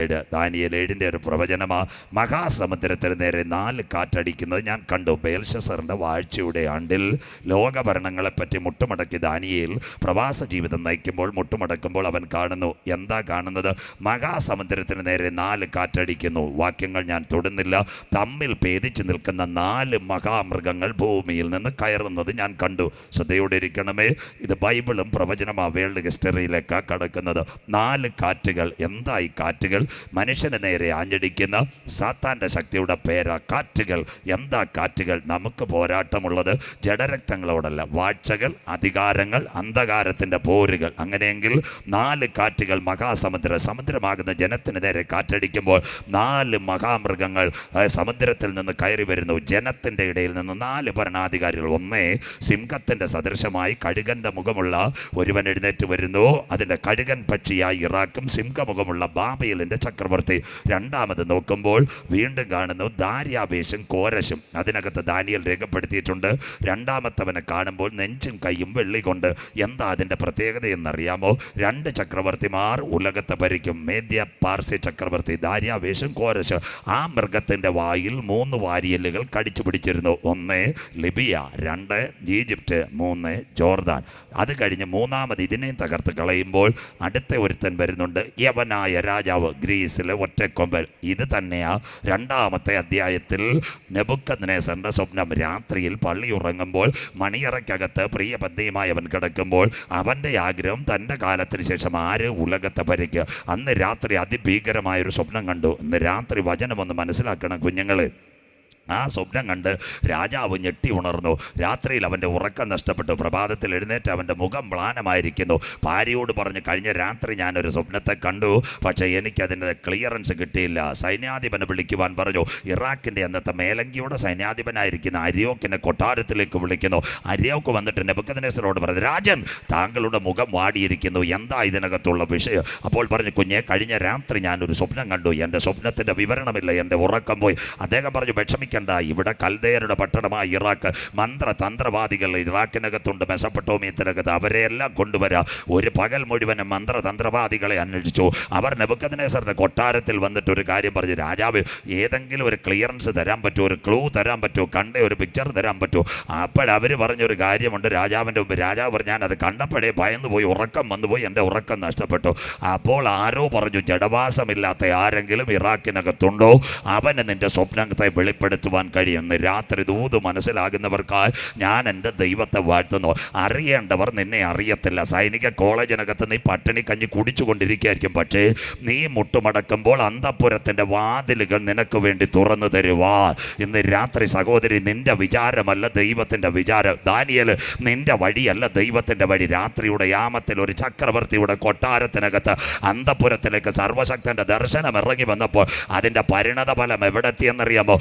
ഏഴ് ദാനിയൽ ഏഴിന്റെ ഒരു പ്രവചനമാണ് മഹാസമുദ്രത്തിന് നേരെ നാല് കാറ്റടിക്കുന്നത് ഞാൻ കണ്ടു. ബേൽഷസറിന്റെ വാഴ്ചയുടെ ആണ്ടിൽ ലോകഭരണങ്ങളെപ്പറ്റി മുട്ടുമടക്കി ദാനിയയിൽ പ്രവാസ ജീവിതം നയിക്കുമ്പോൾ മുട്ടുമടക്കുമ്പോൾ അവൻ കാണുന്നു. എന്താ കാണുന്നത്? മഹാസമുദ്രത്തിന് നേരെ നാല് കാറ്റടിക്കുന്നു. വാക്യങ്ങൾ ഞാൻ തൊടുന്നില്ല. തമ്മിൽ ഭേദിച്ച് നിൽക്കുന്ന നാല് മഹാമൃഗങ്ങൾ ഭൂമിയിൽ നിന്ന് കയറുന്നത് ഞാൻ കണ്ടു. ശ്രദ്ധയോടെ ഇരിക്കണമേ. ഇത് ബൈബിളും പ്രവചനമാണ് വേൾഡ് ഹിസ്റ്ററിയിലേക്കാണ് കടക്കുന്നത്. നാല് കാറ്റുകൾ. എന്തായി കാറ്റുകൾ? മനുഷ്യന് നേരെ ആഞ്ഞടിക്കുന്ന സാത്താന്റെ ശക്തിയുടെ പേരാ കാറ്റുകൾ. എന്താ കാറ്റുകൾ? നമുക്ക് പോരാട്ടമുള്ളത് ജഡരക്തങ്ങളോടല്ല. വാഴ്ചകൾ അധികാരങ്ങൾ അന്ധകാരത്തിന്റെ പോരുകൾ. അങ്ങനെയെങ്കിൽ നാല് കാറ്റുകൾ മഹാസമുദ്ര സമുദ്രമാകുന്ന ജനത്തിന് നേരെ കാറ്റടിക്കുമ്പോൾ നാല് മഹാമൃഗങ്ങൾ സമുദ്രത്തിൽ നിന്ന് കയറി വരുന്നു. ജനത്തിന്റെ ഇടയിൽ നിന്ന് നാല് ഭരണാധികാരികൾ. ഒന്നേ സിംഹത്തിന്റെ സദൃശമായി കഴുകന്റെ മുഖമുള്ള ഒരുവൻ എഴുന്നേറ്റ് വരുന്നു. അതിന്റെ കഴുകൻ പക്ഷിയായി ഇറാഖും സിംഹമുഖമുള്ള ബാബയിലിന്റെ ചക്രവർത്തി. രണ്ടാമത് നോക്കുമ്പോൾ വീണ്ടും കാണുന്നു ദാര്യാവേശം കോരശും. അതിനകത്ത് ദാനിയൽ രേഖപ്പെടുത്തിയിട്ടുണ്ട്. രണ്ടാമത്തവനെ കാണുമ്പോൾ നെഞ്ചും കൈയും വെള്ളി കൊണ്ട് എന്താ അതിന്റെ പ്രത്യേകത എന്നറിയാമോ? രണ്ട് ചക്രവർത്തിമാർ ഉലകത്തെ ഭരിക്കും. മേദ്യ പാർസി ചക്രവർത്തി ദാര്യാവേശം കോരശ്. ആ മൃഗത്തിന്റെ വായിൽ മൂന്ന് വാരിയലുകൾ കടിച്ചു പിടിച്ചിരുന്നു. ഒന്ന് ലിബിയ രണ്ട് ഈജിപ്റ്റ് മൂന്ന് ജോർദാൻ. അത് കഴിഞ്ഞ് മൂന്നാമത് ഇതിനെയും തകർത്ത് കളയുമ്പോൾ അടുത്ത ഒരുത്തൻ വരുന്നുണ്ട്. യവനായ രാജാവ് ഗ്രീസിലെ ഒറ്റക്കൊമ്പൽ. ഇത് തന്നെയാ രണ്ടാമത്തെ അധ്യായത്തിൽ നെബുക്കനേസന്റെ സ്വപ്നം. രാത്രിയിൽ പള്ളി ഉറങ്ങുമ്പോൾ മണിയറയ്ക്കകത്ത് പ്രിയ അവൻ കിടക്കുമ്പോൾ അവന്റെ ആഗ്രഹം തന്റെ കാലത്തിന് ശേഷം ആര് ഉലകത്തെ ഭരിക്കുക അന്ന് രാത്രി അതിഭീകരമായൊരു സ്വപ്നം കണ്ടു. ഇന്ന് രാത്രി വചനമൊന്ന് മനസ്സിലാക്കണം കുഞ്ഞുങ്ങൾ ആ സ്വപ്നം കണ്ട് രാജാവ് ഞെട്ടി ഉണർന്നു. രാത്രിയിൽ അവന്റെ ഉറക്കം നഷ്ടപ്പെട്ടു. പ്രഭാതത്തിൽ എഴുന്നേറ്റ് അവന്റെ മുഖം മ്ലാനമായിരിക്കുന്നു. ഭാര്യയോട് പറഞ്ഞ് കഴിഞ്ഞ രാത്രി ഞാനൊരു സ്വപ്നത്തെ കണ്ടു. പക്ഷേ എനിക്കതിന്റെ ക്ലിയറൻസ് കിട്ടിയില്ല. സൈന്യാധിപനെ വിളിക്കുവാൻ പറഞ്ഞു. ഇറാഖിന്റെ അന്നത്തെ മേലങ്കിയുടെ സൈന്യാധിപനായിരിക്കുന്ന അരിയോക്കിനെ കൊട്ടാരത്തിലേക്ക് വിളിക്കുന്നു. അരിയോക്ക് വന്നിട്ട് നെബുക്കദനേശ്വരോട് പറഞ്ഞു രാജൻ താങ്കളുടെ മുഖം വാടിയിരിക്കുന്നു. എന്താ ഇതിനകത്തുള്ള വിഷയം? അപ്പോൾ പറഞ്ഞു കുഞ്ഞെ കഴിഞ്ഞ രാത്രി ഞാനൊരു സ്വപ്നം കണ്ടു. എന്റെ സ്വപ്നത്തിന്റെ വിവരണമില്ല. എന്റെ ഉറക്കം പോയി. അദ്ദേഹം പറഞ്ഞു വിഷമിക്കണ്ട ഇവിടെ കൽദേരുടെ പട്ടണമായ ഇറാഖ് മന്ത്രതന്ത്രവാദികൾ ഇറാഖിനകത്തുണ്ട് മെസപ്പട്ടോമിയത്തിനകത്ത്. അവരെയെല്ലാം കൊണ്ടുവരാ. ഒരു പകൽ മുഴുവനും മന്ത്രതന്ത്രവാദികളെ അന്വേഷിച്ചു. അവർ നെബുക്കദിനേസറിന്റെ കൊട്ടാരത്തിൽ വന്നിട്ട് ഒരു കാര്യം പറഞ്ഞു രാജാവ് ഏതെങ്കിലും ഒരു ക്ലിയറൻസ് തരാൻ പറ്റുമോ? ഒരു ക്ലൂ തരാൻ പറ്റുമോ? കണ്ട ഒരു പിക്ചർ തരാൻ പറ്റുമോ? അപ്പോഴവർ പറഞ്ഞൊരു കാര്യമുണ്ട് രാജാവിന്റെ മുമ്പ് രാജാവ് പറഞ്ഞു അത് കണ്ടപ്പോഴേ ഭയന്നു പോയി ഉറക്കം വന്നുപോയി എന്റെ ഉറക്കം നഷ്ടപ്പെട്ടു. അപ്പോൾ ആരോ പറഞ്ഞു ജഡവാസമില്ലാത്ത ആരെങ്കിലും ഇറാഖിനകത്തുണ്ടോ? അവന് നിന്റെ സ്വപ്നത്തെ വെളിപ്പെടുത്തുവാൻ കഴിയുന്നു. രാത്രി ദൂത് മനസ്സിലാകുന്നവർക്കായി ഞാൻ എന്റെ ദൈവത്തെ വാഴ്ത്തുന്നു. അറിയേണ്ടവർ നിന്നെ അറിയത്തില്ല. സൈനിക കോളേജിനകത്ത് നീ പട്ടിണി കഞ്ഞി കുടിച്ചുകൊണ്ടിരിക്കുകയായിരിക്കും. പക്ഷേ നീ മുട്ടുമടക്കുമ്പോൾ അന്തപുരത്തിന്റെ വാതിലുകൾ നിനക്ക് വേണ്ടി തുറന്നു തരുവാ. ഇന്ന് രാത്രി സഹോദരി നിന്റെ വിചാരമല്ല ദൈവത്തിന്റെ വിചാരം. ദാനിയൽ നിന്റെ വഴിയല്ല ദൈവത്തിന്റെ വഴി. രാത്രിയുടെ യാമത്തിൽ ഒരു ചക്രവർത്തിയുടെ കൊട്ടാരത്തിനകത്ത് അന്തപുരത്തിലേക്ക് സർവശക്തന്റെ ദർശനം ഇറങ്ങി വന്നപ്പോൾ അതിന്റെ പരിണത ഫലം എവിടെ എത്തിയെന്നറിയാമോ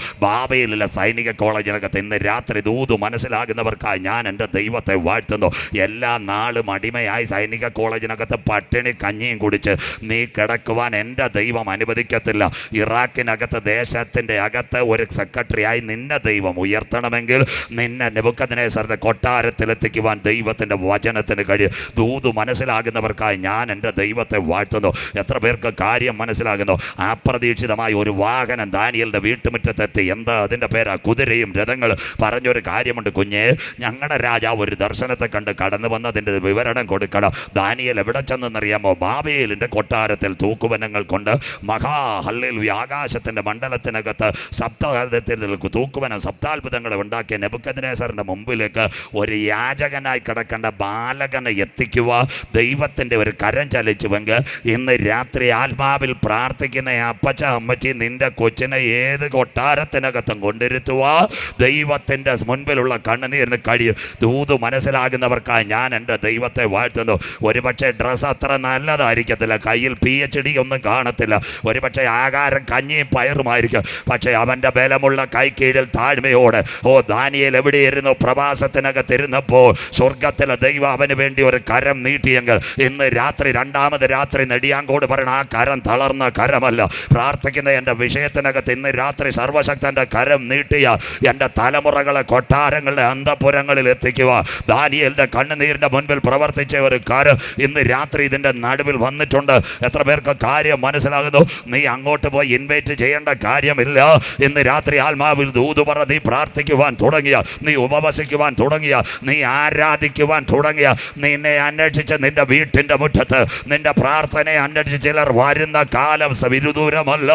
ബാബയിലുള്ള സൈനിക കോളേജിനകത്ത് ഇന്ന് രാത്രി ദൂതു മനസ്സിലാകുന്നവർക്കായി ഞാൻ എന്റെ ദൈവത്തെ വാഴ്ത്തുന്നു. എല്ലാ നാളും അടിമയായി സൈനിക കോളേജിനകത്ത് പട്ടിണി കഞ്ഞിയും കുടിച്ച് നീ കിടക്കുവാൻ എന്റെ ദൈവം അനുവദിക്കത്തില്ല. ഇറാഖിനകത്ത് ദേശത്തിന്റെ അകത്ത് ഒരു സെക്രട്ടറിയായി നിന്നെ ദൈവം ഉയർത്തണമെങ്കിൽ നിന്നെ നെബുക്കദിനേസറിന്റെ കൊട്ടാരത്തിലെത്തിക്കുവാൻ ദൈവത്തിന്റെ വചനത്തിന് കഴിയും. ദൂതു മനസ്സിലാകുന്നവർക്കായി ഞാൻ എന്റെ ദൈവത്തെ വാഴ്ത്തുന്നു. എത്ര പേർക്ക് കാര്യം മനസ്സിലാകുന്നു? അപ്രതീക്ഷിതമായി ഒരു വാഹനം ദാനിയലിന്റെ വീട്ടുമുറ്റത്തെത്തി. എന്താ അതിന്റെ പേരാ കുതിരയും രഥങ്ങൾ. പറഞ്ഞൊരു കാര്യമുണ്ട് കുഞ്ഞെ. ഞങ്ങളുടെ രാജാവ് ഒരു ദർശനത്തെ കണ്ട് കടന്നു വന്നതിന്റെ വിവരണം കൊടുക്കണം. ദാനിയൽ എവിടെ ചെന്നെന്നറിയാമോ? ബാബേലിന്റെ കൊട്ടാരത്തിൽ തൂക്കുവനങ്ങൾ കൊണ്ട് മഹാ ഹല്ലിൽ ആകാശത്തിന്റെ മണ്ഡലത്തിനകത്ത് സപ്താഹത്തിൽ തൂക്കുവനം സപ്താത്ഭുതങ്ങൾ ഉണ്ടാക്കിയ നെബുക്കദിനേസറിന്റെ മുമ്പിലേക്ക് ഒരു യാചകനായി കിടക്കേണ്ട ബാലകനെ എത്തിക്കുക ദൈവത്തിന്റെ ഒരു കരം ചലിച്ചുവെങ്കിൽ ഇന്ന് രാത്രി ആത്മാവിൽ പ്രാർത്ഥിക്കുന്ന അപ്പച്ച അമ്മച്ചി നിന്റെ കൊച്ചിനെ ഏത് കൊട്ടാരത്തിനകത്തും കൊണ്ടിരുത്തുക ദൈവത്തിന്റെ മുൻപിലുള്ള കണ്ണുനീരിന് കഴിയും ദൂത് മനസ്സിലാകുന്നവർക്കായി ഞാൻ എന്റെ ദൈവത്തെ വാഴ്ത്തുന്നു. ഒരുപക്ഷെ ഡ്രസ്സ് അത്ര നല്ലതായിരിക്കത്തില്ല. കയ്യിൽ പി എച്ച് ഡി ഒന്നും കാണത്തില്ല. ഒരുപക്ഷെ ആകാരം കഞ്ഞിയും പയറുമായിരിക്കും. പക്ഷേ അവന്റെ ബലമുള്ള കൈ കീഴിൽ താഴ്മയോടെ ഓ ദാനിയേൽ എവിടെയിരുന്നു പ്രവാസത്തിനകത്തിരുന്നപ്പോൾ സ്വർഗത്തിലെ ദൈവം അവന് വേണ്ടി ഒരു കരം നീട്ടിയെങ്കിൽ ഇന്ന് രാത്രി രണ്ടാമത് രാത്രി നെടിയാങ്കോട് പറയണ ആ കരം തളർന്ന കരമല്ല. പ്രാർത്ഥിക്കുന്ന എന്റെ വിഷയത്തിനകത്ത് ഇന്ന് രാത്രി സർവശക്തന്റെ കരം നീട്ടിയ എന്റെ തലമുറകളെ കൊട്ടാരങ്ങളുടെ അന്തപുരങ്ങളിൽ എത്തിക്കുക. ദാനിയലിന്റെ കണ്ണുനീരിന്റെ മുൻപിൽ പ്രവർത്തിച്ച ഒരു കാര്യം ഇന്ന് രാത്രി ഇതിന്റെ നടുവിൽ വന്നിട്ടുണ്ട്. എത്ര പേർക്ക് കാര്യം മനസ്സിലാകുന്നു? നീ അങ്ങോട്ട് പോയി ഇൻവൈറ്റ് ചെയ്യേണ്ട കാര്യമില്ല. ഇന്ന് രാത്രി ആത്മാവിൽ ദൂതുപറ നീ പ്രാർത്ഥിക്കുവാൻ തുടങ്ങിയ നീ ഉപവസിക്കുവാൻ തുടങ്ങിയ നീ ആരാധിക്കുവാൻ തുടങ്ങിയ നിന്നെ അന്വേഷിച്ച് നിന്റെ വീട്ടിന്റെ മുറ്റത്ത് നിന്റെ പ്രാർത്ഥനയെ അന്വേഷിച്ച് ചിലർ വരുന്ന കാലം വിരുദൂരമല്ല.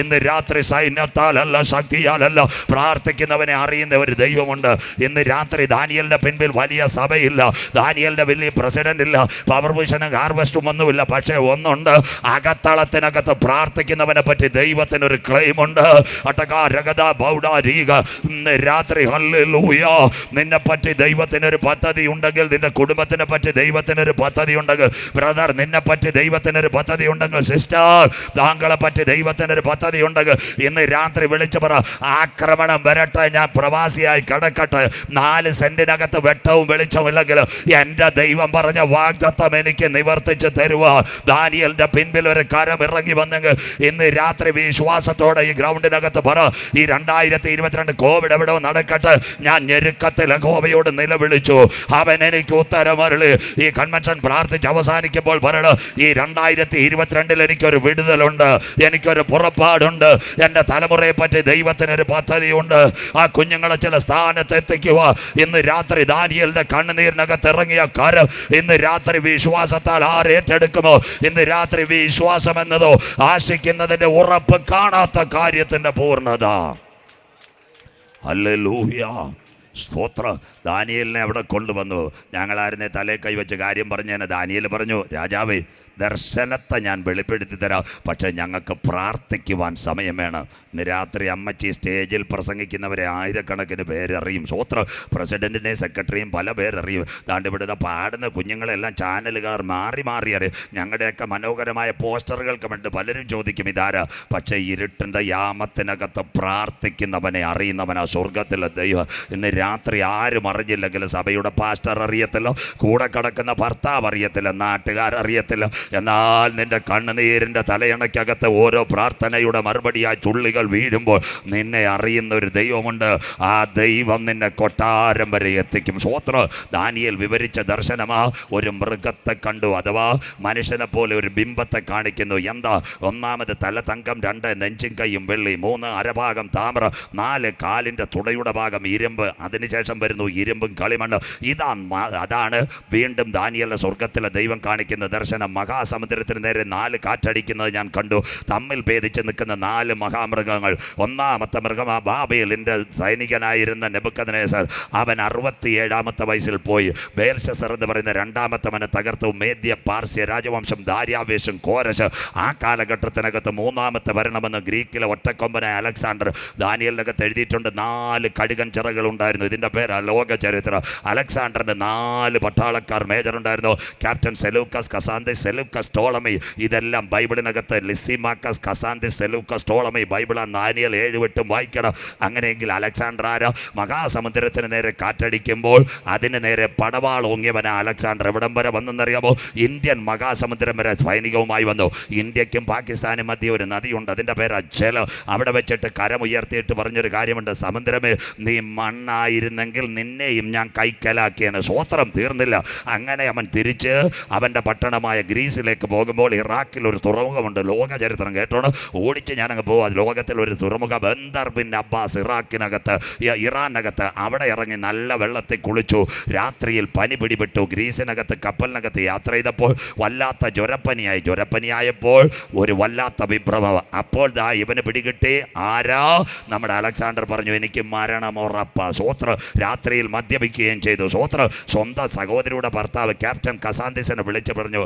ഇന്ന് രാത്രി സൈന്യത്താലല്ല ശക്തിയാലല്ല. പ്രാർത്ഥിക്കുന്നവനെ അറിയുന്ന ഒരു ദൈവമുണ്ട്. ഇന്ന് രാത്രി ദാനിയലിന്റെ പിൻപിൽ വലിയ സഭയില്ല. ദാനിയലിന്റെ വലിയ പ്രസിഡന്റ് ഇല്ല. പവർ വിഷനും ഹാർവസ്റ്റും ഒന്നുമില്ല. പക്ഷേ ഒന്നുണ്ട്. അകത്തളത്തിനകത്ത് പ്രാർത്ഥിക്കുന്നവനെ പറ്റി ദൈവത്തിന് ഒരു ക്ലെയിം ഉണ്ട് ബൗഡാരീക ഇന്ന് രാത്രി ഹല്ലേലൂയ. നിന്നെ പറ്റി ദൈവത്തിനൊരു പദ്ധതി ഉണ്ടെങ്കിൽ നിന്റെ കുടുംബത്തിനെ പറ്റി ദൈവത്തിനൊരു പദ്ധതി ഉണ്ടെങ്കിൽ ബ്രദർ നിന്നെ പറ്റി ദൈവത്തിനൊരു പദ്ധതി ഉണ്ടെങ്കിൽ സിസ്റ്റർ താങ്കളെ പറ്റി ദൈവത്തിനൊരു പദ്ധതി ഉണ്ടെങ്കിൽ ഇന്ന് രാത്രി വിളിച്ചു പറ ആക്രമണം വരട്ടെ ഞാൻ പ്രവാസിയായി കിടക്കട്ടെ. നാല് സെന്റിനകത്ത് വെട്ടവും വെളിച്ചവും ഇല്ലെങ്കിൽ എന്റെ ദൈവം പറഞ്ഞ വാഗ്ദത്തം എനിക്ക് നിവർത്തിച്ച് തരുക ദാനിയലിന്റെ പിൻപിൽ ഒരു കരം ഇറങ്ങി വന്നെങ്കിൽ ഇന്ന് രാത്രി വിശ്വാസത്തോടെ ഈ ഗ്രൗണ്ടിനകത്ത് പറ ഈ രണ്ടായിരത്തി ഇരുപത്തിരണ്ട് കോവിഡ് എവിടെ നടക്കട്ടെ. ഞാൻ ഞെരുക്കത്തിൽ ഗോവയോട് നിലവിളിച്ചു. അവൻ എനിക്ക് ഉത്തരമരളി. ഈ കൺവെൻഷൻ പ്രാർത്ഥിച്ച് അവസാനിക്കുമ്പോൾ പറയണം ഈ രണ്ടായിരത്തി ഇരുപത്തിരണ്ടിൽ എനിക്കൊരു വിടുതലുണ്ട്. എനിക്കൊരു പുറപ്പാടുണ്ട്. എന്റെ തലമുറയെ പറ്റി ദൈവത്തിനൊരു പദ്ധതിയുണ്ട്. ആ കുഞ്ഞുങ്ങളെ ചില സ്ഥാനത്ത് എത്തിക്കുക. ഇന്ന് രാത്രി ദാനിയലിന്റെ കണ്ണുനീരിനകത്ത് ഇറങ്ങിയ കരം ഇന്ന് രാത്രി വിശ്വാസത്താൽ ആരേറ്റെടുക്കുമോ ഇന്ന് രാത്രി വിശ്വാസം എന്നതോ ആശിക്കുന്നതിന്റെ ഉറപ്പ് കാണാത്ത കാര്യത്തിന്റെ പൂർണത. അല്ലേ ലൂഹ്യ സ്തോത്ര. ദാനിയലിനെ അവിടെ കൊണ്ടുവന്നു? ഞങ്ങളായിരുന്നേ തലേ കൈവച്ച് കാര്യം പറഞ്ഞു പറഞ്ഞേനെ ദാനിയൽ പറഞ്ഞു രാജാവേ ദർശനത്തെ ഞാൻ വെളിപ്പെടുത്തി തരാം. പക്ഷേ ഞങ്ങൾക്ക് പ്രാർത്ഥിക്കുവാൻ സമയം വേണം. ഇന്ന് രാത്രി അമ്മച്ചി സ്റ്റേജിൽ പ്രസംഗിക്കുന്നവരെ ആയിരക്കണക്കിന് പേരറിയും. സ്വോത്ര പ്രസിഡന്റിനെ സെക്രട്ടറിയും പല പേരറിയും. താണ്ട് ഇവിടുത്തെ പാടുന്ന കുഞ്ഞുങ്ങളെല്ലാം ചാനലുകാർ മാറി മാറി അറിയും. ഞങ്ങളുടെയൊക്കെ മനോഹരമായ പോസ്റ്ററുകൾക്ക് വേണ്ടി പലരും ചോദിക്കും ഇതാരാ? പക്ഷേ ഇരുട്ടിന്റെ യാമത്തിനകത്ത് പ്രാർത്ഥിക്കുന്നവനെ അറിയുന്നവനാ സ്വർഗത്തിലെ ദൈവം. ഇന്ന് രാത്രി ആരും അറിഞ്ഞില്ലെങ്കിലും സഭയുടെ പാസ്റ്റർ അറിയത്തില്ല. കൂടെ കിടക്കുന്ന ഭർത്താവ് അറിയത്തില്ല. നാട്ടുകാർ അറിയത്തില്ല. എന്നാൽ നിന്റെ കണ്ണുനീരിന്റെ തലയണയ്ക്കകത്ത് ഓരോ പ്രാർത്ഥനയുടെ മറുപടി ആ ചുള്ളികൾ വീഴുമ്പോൾ നിന്നെ അറിയുന്ന ഒരു ദൈവമുണ്ട്. ആ ദൈവം നിന്നെ കൊട്ടാരം വരെ എത്തിക്കും. സ്വോത്ര ദാനിയൽ വിവരിച്ച ദർശനമാ. ഒരു മൃഗത്തെ കണ്ടു അഥവാ മനുഷ്യനെ പോലെ ഒരു ബിംബത്തെ കാണിക്കുന്നു. എന്താ? ഒന്നാമത് തല തങ്കം രണ്ട് നെഞ്ചും കൈയും വെള്ളി മൂന്ന് അരഭാഗം താമ്ര നാല് കാലിന്റെ തുടയുടെ ഭാഗം ഇരുമ്പ് അതിനുശേഷം വരുന്നു ഇരുമ്പും കളിമണ്ണ്. ഇതാ അതാണ് വീണ്ടും ദാനിയലിന്റെ സ്വർഗത്തിലെ ദൈവം കാണിക്കുന്ന ദർശനം. മഹാസമുദ്രത്തിന് നേരെ നാല് കാറ്റടിക്കുന്നത് ഞാൻ കണ്ടു. തമ്മിൽ ഭേദിച്ച് നിൽക്കുന്ന നാല് മഹാമൃഗങ്ങൾ. ഒന്നാമത്തെ മൃഗം ആ ബാബേലിന്റെ സൈനികനായിരുന്ന നെബുക്കദ്നേസർ അവൻ അറുപത്തി ഏഴാമത്തെ വയസ്സിൽ പോയി. ബേൽഷസർ എന്ന് പറയുന്ന രണ്ടാമത്തവനെ തകർത്തു. മേദ്യ പാർസ്യ രാജവംശം ദാര്യാവേശം കോരശ്. ആ കാലഘട്ടത്തിനകത്ത് മൂന്നാമത്തെ വരണമെന്ന് ഗ്രീക്കിലെ ഒറ്റക്കൊമ്പനായ അലക്സാണ്ടർ ദാനിയലിനകത്ത് എഴുതിയിട്ടുണ്ട്. നാല് കടുകൻ ചിറകൾ ഉണ്ടായിരുന്നു ഇതിന്റെ പേരാ ലോക ചരിത്രം അലക്സാണ്ടറിന്റെ നാല് പട്ടാളക്കാർ മേജർ ഉണ്ടായിരുന്നു. Captain Seleucus Cassander Seleucus Ptolemy ഇതെല്ലാം ബൈബിളിനകത്ത് Lysimachus Cassander Seleucus Ptolemy Bible Daniel ഏഴുവെട്ടും വായിക്കണം. അങ്ങനെയെങ്കിൽ അലക്സാണ്ടർ ആര മഹാസമുദ്രത്തിന് നേരെ കാറ്റടിക്കുമ്പോൾ അതിന് നേരെ പടവാൾ ഓങ്ങിയവന അലക്സാണ്ടർ. എവിടം വരെ വന്നെന്നറിയാമോ? ഇന്ത്യൻ മഹാസമുദ്രം വരെ സൈനികവുമായി വന്നു. ഇന്ത്യക്കും പാകിസ്ഥാനും മധ്യ ഒരു നദിയുണ്ട്. അതിന്റെ പേര് ജലം. അവിടെ വെച്ചിട്ട് കരമുയർത്തിയിട്ട് പറഞ്ഞൊരു കാര്യമുണ്ട്. സമുദ്രമേ നീ മണ്ണായിരുന്നെങ്കിൽ നിന്നെയും ഞാൻ കൈക്കലാക്കിയാണ് സ്വോത്രം തീർന്നില്ല. അങ്ങനെ അവൻ തിരിച്ച് അവന്റെ പട്ടണമായ ഗ്രീസിലേക്ക് പോകുമ്പോൾ ഇറാഖിൽ ഒരു തുറമുഖമുണ്ട്. ലോക ചരിത്രം കേട്ടോണം? ഓടിച്ച് ഞാനങ്ങ് പോകാം ലോകത്തിൽ ഒരു തുറമുഖ ബന്ദർ ബിൻ അബ്ബാസ് ഇറാഖിനകത്ത് ഇറാനകത്ത് അവിടെ ഇറങ്ങി നല്ല വെള്ളത്തിൽ കുളിച്ചു. രാത്രിയിൽ പനി പിടിപെട്ടു. ഗ്രീസിനകത്ത് കപ്പലിനകത്ത് യാത്ര ചെയ്തപ്പോൾ വല്ലാത്ത ജ്വരപ്പനിയായി. ജ്വരപ്പനിയായപ്പോൾ ഒരു വല്ലാത്ത വിഭ്രമം. അപ്പോൾ ദാ ഇവന് പിടികിട്ടി. ആരാ? നമ്മുടെ അലക്സാണ്ടർ പറഞ്ഞു എനിക്ക് മരണമുറപ്പ സ്വോത്ര രാത്രിയിൽ മദ്യപിക്കുകയും ചെയ്തു. സ്വോത്ര സ്വന്തം സഹോദരിയുടെ ഭർത്താവ് ക്യാപ്റ്റൻ കസാന്തിസിനെ വിളിച്ചു പറഞ്ഞു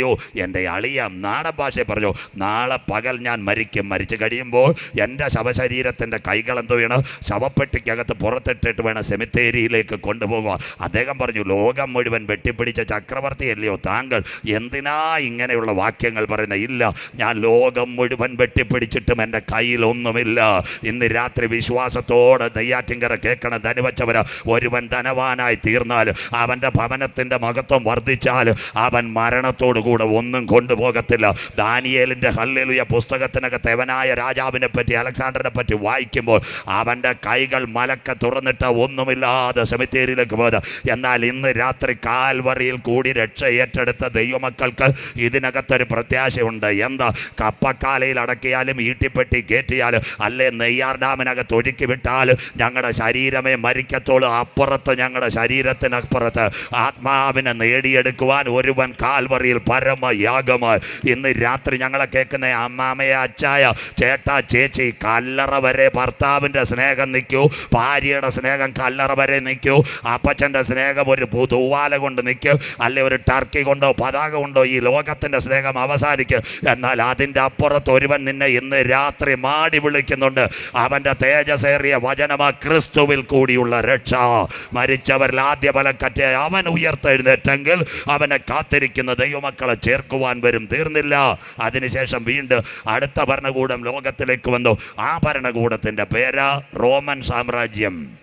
അല്ലയോ എന്റെ അളിയ നാടൻ ഭാഷയെ പറഞ്ഞു നാളെ പകൽ ഞാൻ മരിക്കും. മരിച്ചു കഴിയുമ്പോൾ എന്റെ ശവശരീരത്തിന്റെ കൈകളെന്തോ വേണം? ശവപ്പെട്ടിക്കകത്ത് പുറത്തിട്ടിട്ട് വേണം സെമിത്തേരിയിലേക്ക് കൊണ്ടുപോകുക. അദ്ദേഹം പറഞ്ഞു ലോകം മുഴുവൻ വെട്ടിപ്പിടിച്ച ചക്രവർത്തി അല്ലയോ താങ്കൾ? എന്തിനാ ഇങ്ങനെയുള്ള വാക്യങ്ങൾ പറയുന്നത് ഇല്ല ഞാൻ ലോകം മുഴുവൻ വെട്ടിപ്പിടിച്ചിട്ടും എന്റെ കയ്യിലൊന്നുമില്ല ഇന്ന് രാത്രി വിശ്വാസത്തോടെ നെയ്യാറ്റിങ്കര കേൾക്കണം ധനുവച്ചവര ഒരുവൻ ധനവാനായി തീർന്നാൽ അവന്റെ ഭവനത്തിന്റെ മഹത്വം വർദ്ധിച്ചാൽ അവൻ മരണത്തോടു ഭരണകൂടം ഒന്നും കൊണ്ടുപോകത്തില്ല. ദാനിയേലിന്റെ ഹല്ലേലുയ പുസ്തകത്തിനകത്ത് എവനായ രാജാവിനെ പറ്റി അലക്സാണ്ടറിനെ പറ്റി വായിക്കുമ്പോൾ അവന്റെ കൈകൾ മലക്ക തുറന്നിട്ട് ഒന്നുമില്ലാതെ സെമിത്തേരിയിലേക്ക് പോയത്. എന്നാൽ ഇന്ന് രാത്രി കാൽവറിയിൽ കൂടി രക്ഷ ഏറ്റെടുത്ത ദൈവമക്കൾക്ക് ഇതിനകത്തൊരു പ്രത്യാശയുണ്ട്. എന്താ? കപ്പക്കാലയിൽ അടക്കിയാലും ഈട്ടിപ്പെട്ടി കയറ്റിയാലും അല്ലേ നെയ്യാർ ഡാമിനകത്ത് ഒഴുക്കി വിട്ടാലും ഞങ്ങളുടെ ശരീരമേ മരിക്കത്തോളൂ. അപ്പുറത്ത് ഞങ്ങളുടെ ശരീരത്തിനപ്പുറത്ത് ആത്മാവിനെ നേടിയെടുക്കുവാൻ ഒരുവൻ കാൽവറിയിൽ പരമയാഗമായി ഇന്ന് രാത്രി ഞങ്ങളെ കേൾക്കുന്ന അമ്മാമയ അച്ചായ ചേട്ടാ ചേച്ചി കല്ലറ വരെ ഭർത്താവിന്റെ സ്നേഹം നിൽക്കൂ. ഭാര്യയുടെ സ്നേഹം കല്ലറ വരെ നിൽക്കൂ. അപ്പച്ചന്റെ സ്നേഹം ഒരു തൂവാല കൊണ്ട് നിൽക്കും. അല്ലെ ഒരു ടർക്കി കൊണ്ടോ പതാക കൊണ്ടോ ഈ ലോകത്തിന്റെ സ്നേഹം അവസാനിക്കും. എന്നാൽ അതിന്റെ അപ്പുറത്ത് ഒരുവൻ നിന്നെ ഇന്ന് രാത്രി മാടി വിളിക്കുന്നുണ്ട്. അവന്റെ തേജസേറിയ വചനമാ ക്രിസ്തുവിൽ കൂടിയുള്ള രക്ഷ. മരിച്ചവരിൽ ആദ്യ ഫലം കറ്റ അവൻ ഉയർത്തെഴുന്നേറ്റെങ്കിൽ അവനെ കാത്തിരിക്കുന്ന ദൈവമക്കളെ ചേർക്കുവാൻ വരും. തീർന്നില്ല. അതിനുശേഷം വീണ്ടും അടുത്ത ഭരണകൂടം ലോകത്തിലേക്ക് വന്നു. ആ ഭരണകൂടത്തിന്റെ പേര് റോമൻ സാമ്രാജ്യം.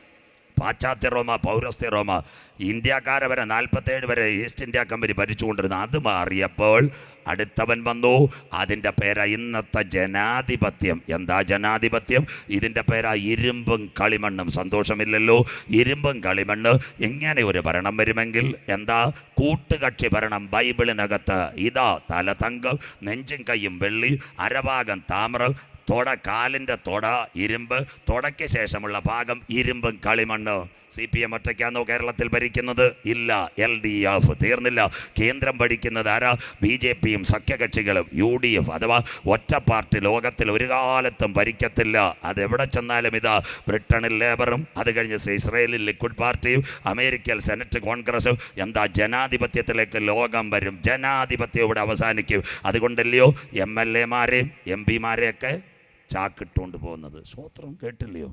പാശ്ചാത്യ റോമ പൗരസ്ത്യ റോമ ഇന്ത്യക്കാരെ വരെ നാൽപ്പത്തേഴ് വരെ ഈസ്റ്റ് ഇന്ത്യ കമ്പനി ഭരിച്ചുകൊണ്ടിരുന്നു. അത് മാറിയപ്പോൾ അടുത്തവൻ വന്നു. അതിന്റെ പേരാ ഇന്നത്തെ ജനാധിപത്യം. എന്താ ജനാധിപത്യം? ഇതിന്റെ പേരാ ഇരുമ്പും കളിമണ്ണും. സന്തോഷമില്ലല്ലോ. ഇരുമ്പും കളിമണ്ണ്. എങ്ങനെ ഒരു ഭരണം വരുമെങ്കിൽ എന്താ? കൂട്ടുകക്ഷി ഭരണം ബൈബിളിനകത്ത്. ഇതാ തലതങ്കം നെഞ്ചും കൈയും വെള്ളി അരഭാഗം താമ്രം തൊട കാലിന്റെ തൊട ഇരുമ്പ്. തുടയ്ക്ക് ശേഷമുള്ള ഭാഗം ഇരുമ്പും കളിമണ്ണ്. സി പി എം ഒറ്റയ്ക്കാണോ കേരളത്തിൽ ഭരിക്കുന്നത്? ഇല്ല. എൽ ഡി എഫ് തീർന്നില്ല. കേന്ദ്രം ഭരിക്കുന്നത് ആരാ? ബി ജെ പിയും സഖ്യകക്ഷികളും യു ഡി എഫ് അഥവാ ഒറ്റ പാർട്ടി ലോകത്തിൽ ഒരു കാലത്തും ഭരിക്കത്തില്ല. അതെവിടെ ചെന്നാലും ഇതാ ബ്രിട്ടണിൽ ലേബറും അത് കഴിഞ്ഞ് ഇസ്രയേലിൽ ലിക്വിഡ് പാർട്ടിയും അമേരിക്കയിൽ സെനറ്റ് കോൺഗ്രസും. എന്താ ജനാധിപത്യത്തിലേക്ക് ലോകം വരും? ജനാധിപത്യം ഇവിടെ അവസാനിക്കും. അതുകൊണ്ടല്ലയോ? എം എൽ എമാരെയും എം പിമാരെയൊക്കെ ചാക്കിട്ടുകൊണ്ട് പോകുന്നത്. സ്വോത്രം കേട്ടില്ലയോ?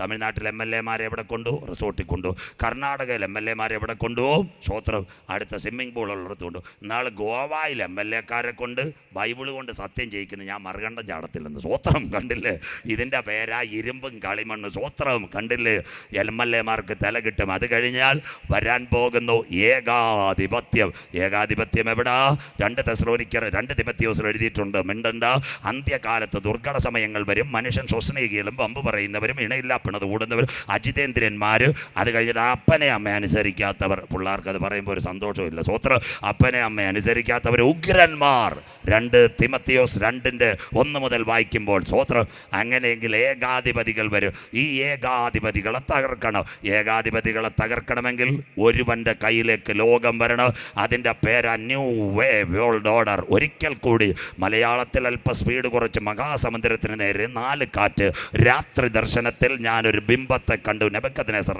തമിഴ്നാട്ടിൽ എം എൽ എമാരെ എവിടെ കൊണ്ടു? റിസോർട്ടിൽ കൊണ്ടു. കർണാടകയിൽ എം എൽ എമാരെ എവിടെ കൊണ്ടുപോകും ക്ഷോത്രം. അടുത്ത സ്വിമ്മിംഗ് പൂൾ ഉള്ളിടത്ത് കൊണ്ടു. എന്നാൽ ഗോവയിൽ എം എൽ എക്കാരെ കൊണ്ട് ബൈബിൾ കൊണ്ട് സത്യം ചെയ്യിക്കുന്നു ഞാൻ മറുകണ്ഠം ചാടത്തില്ലെന്ന്. സ്വോത്രം കണ്ടില്ലേ? ഇതിന്റെ പേരാ ഇരുമ്പും കളിമണ്ണ്. സ്വോത്രം കണ്ടില്ലേ? എം എൽ എമാർക്ക് തല കിട്ടും. അത് കഴിഞ്ഞാൽ വരാൻ പോകുന്നു ഏകാധിപത്യം. ഏകാധിപത്യം എവിടാ? രണ്ട് തെസ്ലോനിക്കർ രണ്ട് തിമത്യോസിൽ എഴുതിയിട്ടുണ്ട്. മിണ്ടണ്ട. അന്ത്യകാലത്ത് ദുർഘട സമയങ്ങൾ വരും. മനുഷ്യൻ ശ്വസനീകിയിലും പമ്പ് പറയുന്നവരും ഇണയില്ല. പിണത് കൂടുന്നവർ അജിതേന്ദ്രന്മാർ അത് കഴിഞ്ഞിട്ട് അപ്പനെ അമ്മയെ അനുസരിക്കാത്തവർ. പിള്ളേർക്ക് അത് പറയുമ്പോൾ ഒരു സന്തോഷമില്ല സ്വത്ര അപ്പനെ അമ്മയെ അനുസരിക്കാത്തവർ ഉഗ്രന്മാർ. രണ്ട് തിമത്തിയോസ് രണ്ടിന്റെ ഒന്ന് മുതൽ വായിക്കുമ്പോൾ സ്വത്രം അങ്ങനെയെങ്കിൽ ഏകാധിപതികൾ വരും. ഈ ഏകാധിപതികളെ തകർക്കണം. ഏകാധിപതികളെ തകർക്കണമെങ്കിൽ ഒരുവന്റെ കയ്യിലേക്ക് ലോകം വരണം. അതിന്റെ പേരാ ന്യൂ വേ വേൾഡ് ഓർഡർ. ഒരിക്കൽ കൂടി മലയാളത്തിൽ അല്പ സ്പീഡ് കുറച്ച് മഹാസമുദ്രത്തിന് നേരെ നാല് കാറ്റ്. രാത്രി ദർശനത്തിൽ ഞാനൊരു ബിംബത്തെ കണ്ടു. Nebuchadnezzar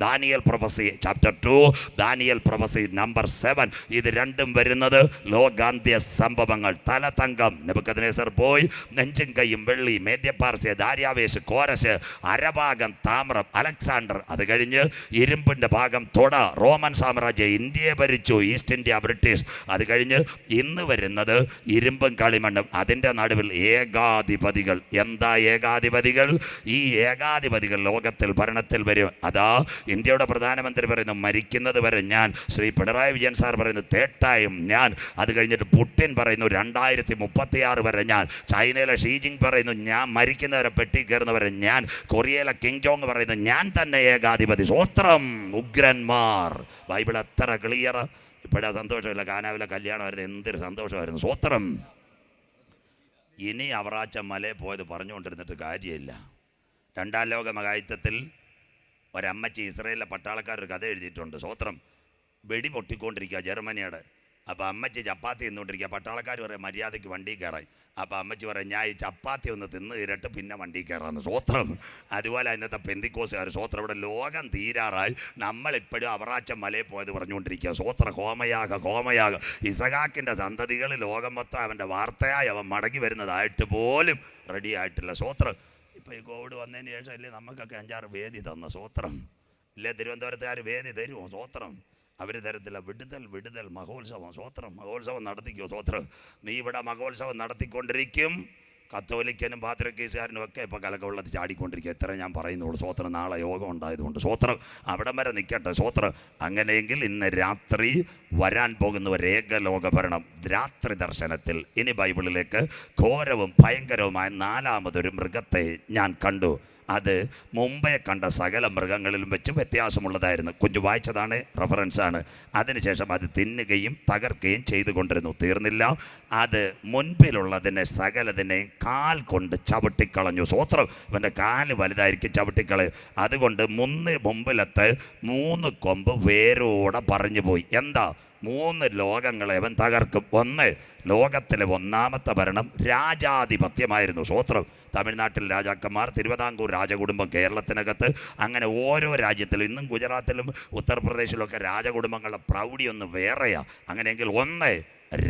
Daniel prophecy chapter two Daniel prophecy number seven ഇത് രണ്ടും വരുന്നത് ലോകാന്ത്യ സംഭവങ്ങൾ. തലതങ്കം. നെബക്കത്തിനേസർ പോയി നെഞ്ചും കൈയും വെള്ളി മേദ്യപ്പാർസ്യ ദാര്യാവേശ് കോരശ് അരഭാഗം താമ്രം അലക്സാണ്ടർ. അത് കഴിഞ്ഞ് ഇരുമ്പിന്റെ ഭാഗം തൊട റോമൻ സാമ്രാജ്യം ഇന്ത്യയെ ഭരിച്ചു ഈസ്റ്റ് ഇന്ത്യ ബ്രിട്ടീഷ്. അത് കഴിഞ്ഞ് ഇന്ന് വരുന്നത് ഇരുമ്പും കളിമണ്ണും. അതിന്റെ നടുവിൽ ഏകാധിപതികൾ. എന്താ ഏകാധിപതികൾ? ഈ ഏകാധിപതികൾ ലോകത്തിൽ ഭരണത്തിൽ വരും. അതാ ഇന്ത്യയുടെ പ്രധാനമന്ത്രി പറയുന്നു മരിക്കുന്നത് വരെ ഞാൻ ശ്രീ പിണറായി വിജയൻ സാർ പറയുന്നു തേട്ടായും ഞാൻ. അത് കഴിഞ്ഞിട്ട് പുടിൻ പറയുന്നു രണ്ടായിരത്തി മുപ്പത്തിയാറ് വരെ ഞാൻ. ചൈനയിലെ ഷീജിങ് പറയുന്നു ഞാൻ മരിക്കുന്നവരെ പെട്ടി കയറുന്നവരെ ഞാൻ. കൊറിയയിലെ കിങ് ജോങ് പറയുന്നു ഞാൻ തന്നെ ഏകാധിപതി. സ്വസ്ത്രം ഉഗ്രന്മാർ. ബൈബിൾ എത്ര ക്ലിയർ. ഇപ്പോഴാ സന്തോഷമില്ല കാനാവിലെ കല്യാണമായിരുന്നു എന്തൊരു സന്തോഷമായിരുന്നു. സ്വോത്രം ഇനി അവറാച്ച മലയിൽ പോയത് പറഞ്ഞുകൊണ്ടിരുന്നിട്ട് കാര്യമില്ല. രണ്ടാം ലോക മഹായുദ്ധത്തിൽ ഒരമ്മച്ചി ഇസ്രയേലിലെ പട്ടാളക്കാരൊരു കഥ എഴുതിയിട്ടുണ്ട്. സ്വത്രം വെടി പൊട്ടിക്കൊണ്ടിരിക്കുക ജർമ്മനിയുടെ. അപ്പോൾ അമ്മച്ചി ചപ്പാത്തി തിന്നുകൊണ്ടിരിക്കുക. പട്ടാളക്കാർ പറയും മര്യാദയ്ക്ക് വണ്ടി കയറാൻ. അപ്പോൾ അമ്മച്ചി പറയും ഞാൻ ഈ ചപ്പാത്തി ഒന്ന് തിന്ന് ഇരട്ട് പിന്നെ വണ്ടി കയറാമെന്ന് സ്വത്രം. അതുപോലെ ഇന്നത്തെ പെന്തിക്കോസുകാർ സ്വത്രം ഇവിടെ ലോകം തീരാറായി. നമ്മളിപ്പോഴും അവറാച്ച മലയിൽ പോയത് പറഞ്ഞുകൊണ്ടിരിക്കുക. സ്വത്ര കോമയാക കോമയാക ഇസഹാക്കിന്റെ സന്തതികൾ ലോകം മൊത്തം അവന്റെ വാർത്തയായി അവൻ മടങ്ങി വരുന്നതായിട്ട് പോലും റെഡി ആയിട്ടില്ല. സ്വത്രം ഇപ്പോൾ ഈ കോവിഡ് വന്നതിന് ശേഷം അല്ലേ നമുക്കൊക്കെ അഞ്ചാറ് വേദി തന്ന സ്വത്രം. ഇല്ലേ തിരുവനന്തപുരത്തുകാർ വേദി തരുമോ സ്വത്രം. അവർ തരത്തില്ല. വിടുതൽ വിടുതൽ മഹോത്സവം സ്വത്രം. മഹോത്സവം നടത്തിക്കോ സ്വത്രം. നീ ഇവിടെ മഹോത്സവം നടത്തിക്കൊണ്ടിരിക്കും. കത്തോലിക്കനും പാത്രക്കേസുകാരനും ഒക്കെ ഇപ്പോൾ കലക്കവെള്ളത്തിൽ ചാടിക്കൊണ്ടിരിക്കുക. എത്ര ഞാൻ പറയുന്നുള്ളൂ. സ്വോത്രം നാളെ യോഗം ഉണ്ടായതുകൊണ്ട്. സ്വോത്രം അവിടം വരെ നിൽക്കട്ടെ സ്വോത്രം അങ്ങനെയെങ്കിൽ ഇന്ന് രാത്രി വരാൻ പോകുന്ന ഒരു ഏകലോക ഭരണം രാത്രി ദർശനത്തിൽ. ഇനി ബൈബിളിലേക്ക് ഘോരവും ഭയങ്കരവുമായ നാലാമതൊരു മൃഗത്തെ ഞാൻ കണ്ടു. അത് മുമ്പേ കണ്ട സകല മൃഗങ്ങളിലും വെച്ച് വ്യത്യാസമുള്ളതായിരുന്നു. കുഞ്ഞു വായിച്ചതാണ് റഫറൻസാണ് അതിനുശേഷം അത് തിന്നുകയും തകർക്കുകയും ചെയ്തുകൊണ്ടിരുന്നു. തീർന്നില്ല. അത് മുൻപിലുള്ളതിനെ സകലതിനെയും കാൽ കൊണ്ട് ചവിട്ടിക്കളഞ്ഞു. സ്വോത്രം ഇവന്റെ കാൽ വലുതായിരിക്കും ചവിട്ടിക്കളയും അതുകൊണ്ട് മുന്ന് മുമ്പിലത്തെ മൂന്ന് കൊമ്പ് വേരോടെ പറഞ്ഞു പോയി എന്താ? മൂന്ന് ലോകങ്ങളെ അവൻ തകർക്കും. ഒന്ന് ലോകത്തിലെ ഒന്നാമത്തെ ഭരണം രാജാധിപത്യമായിരുന്നു. സ്വോത്രം തമിഴ്നാട്ടിൽ രാജാക്കന്മാർ തിരുവിതാംകൂർ രാജകുടുംബം കേരളത്തിനകത്ത്. അങ്ങനെ ഓരോ രാജ്യത്തിലും ഇന്നും ഗുജറാത്തിലും ഉത്തർപ്രദേശിലൊക്കെ രാജകുടുംബങ്ങളുടെ പ്രൗഢി ഒന്ന് വേറെയാ. അങ്ങനെയെങ്കിൽ ഒന്ന്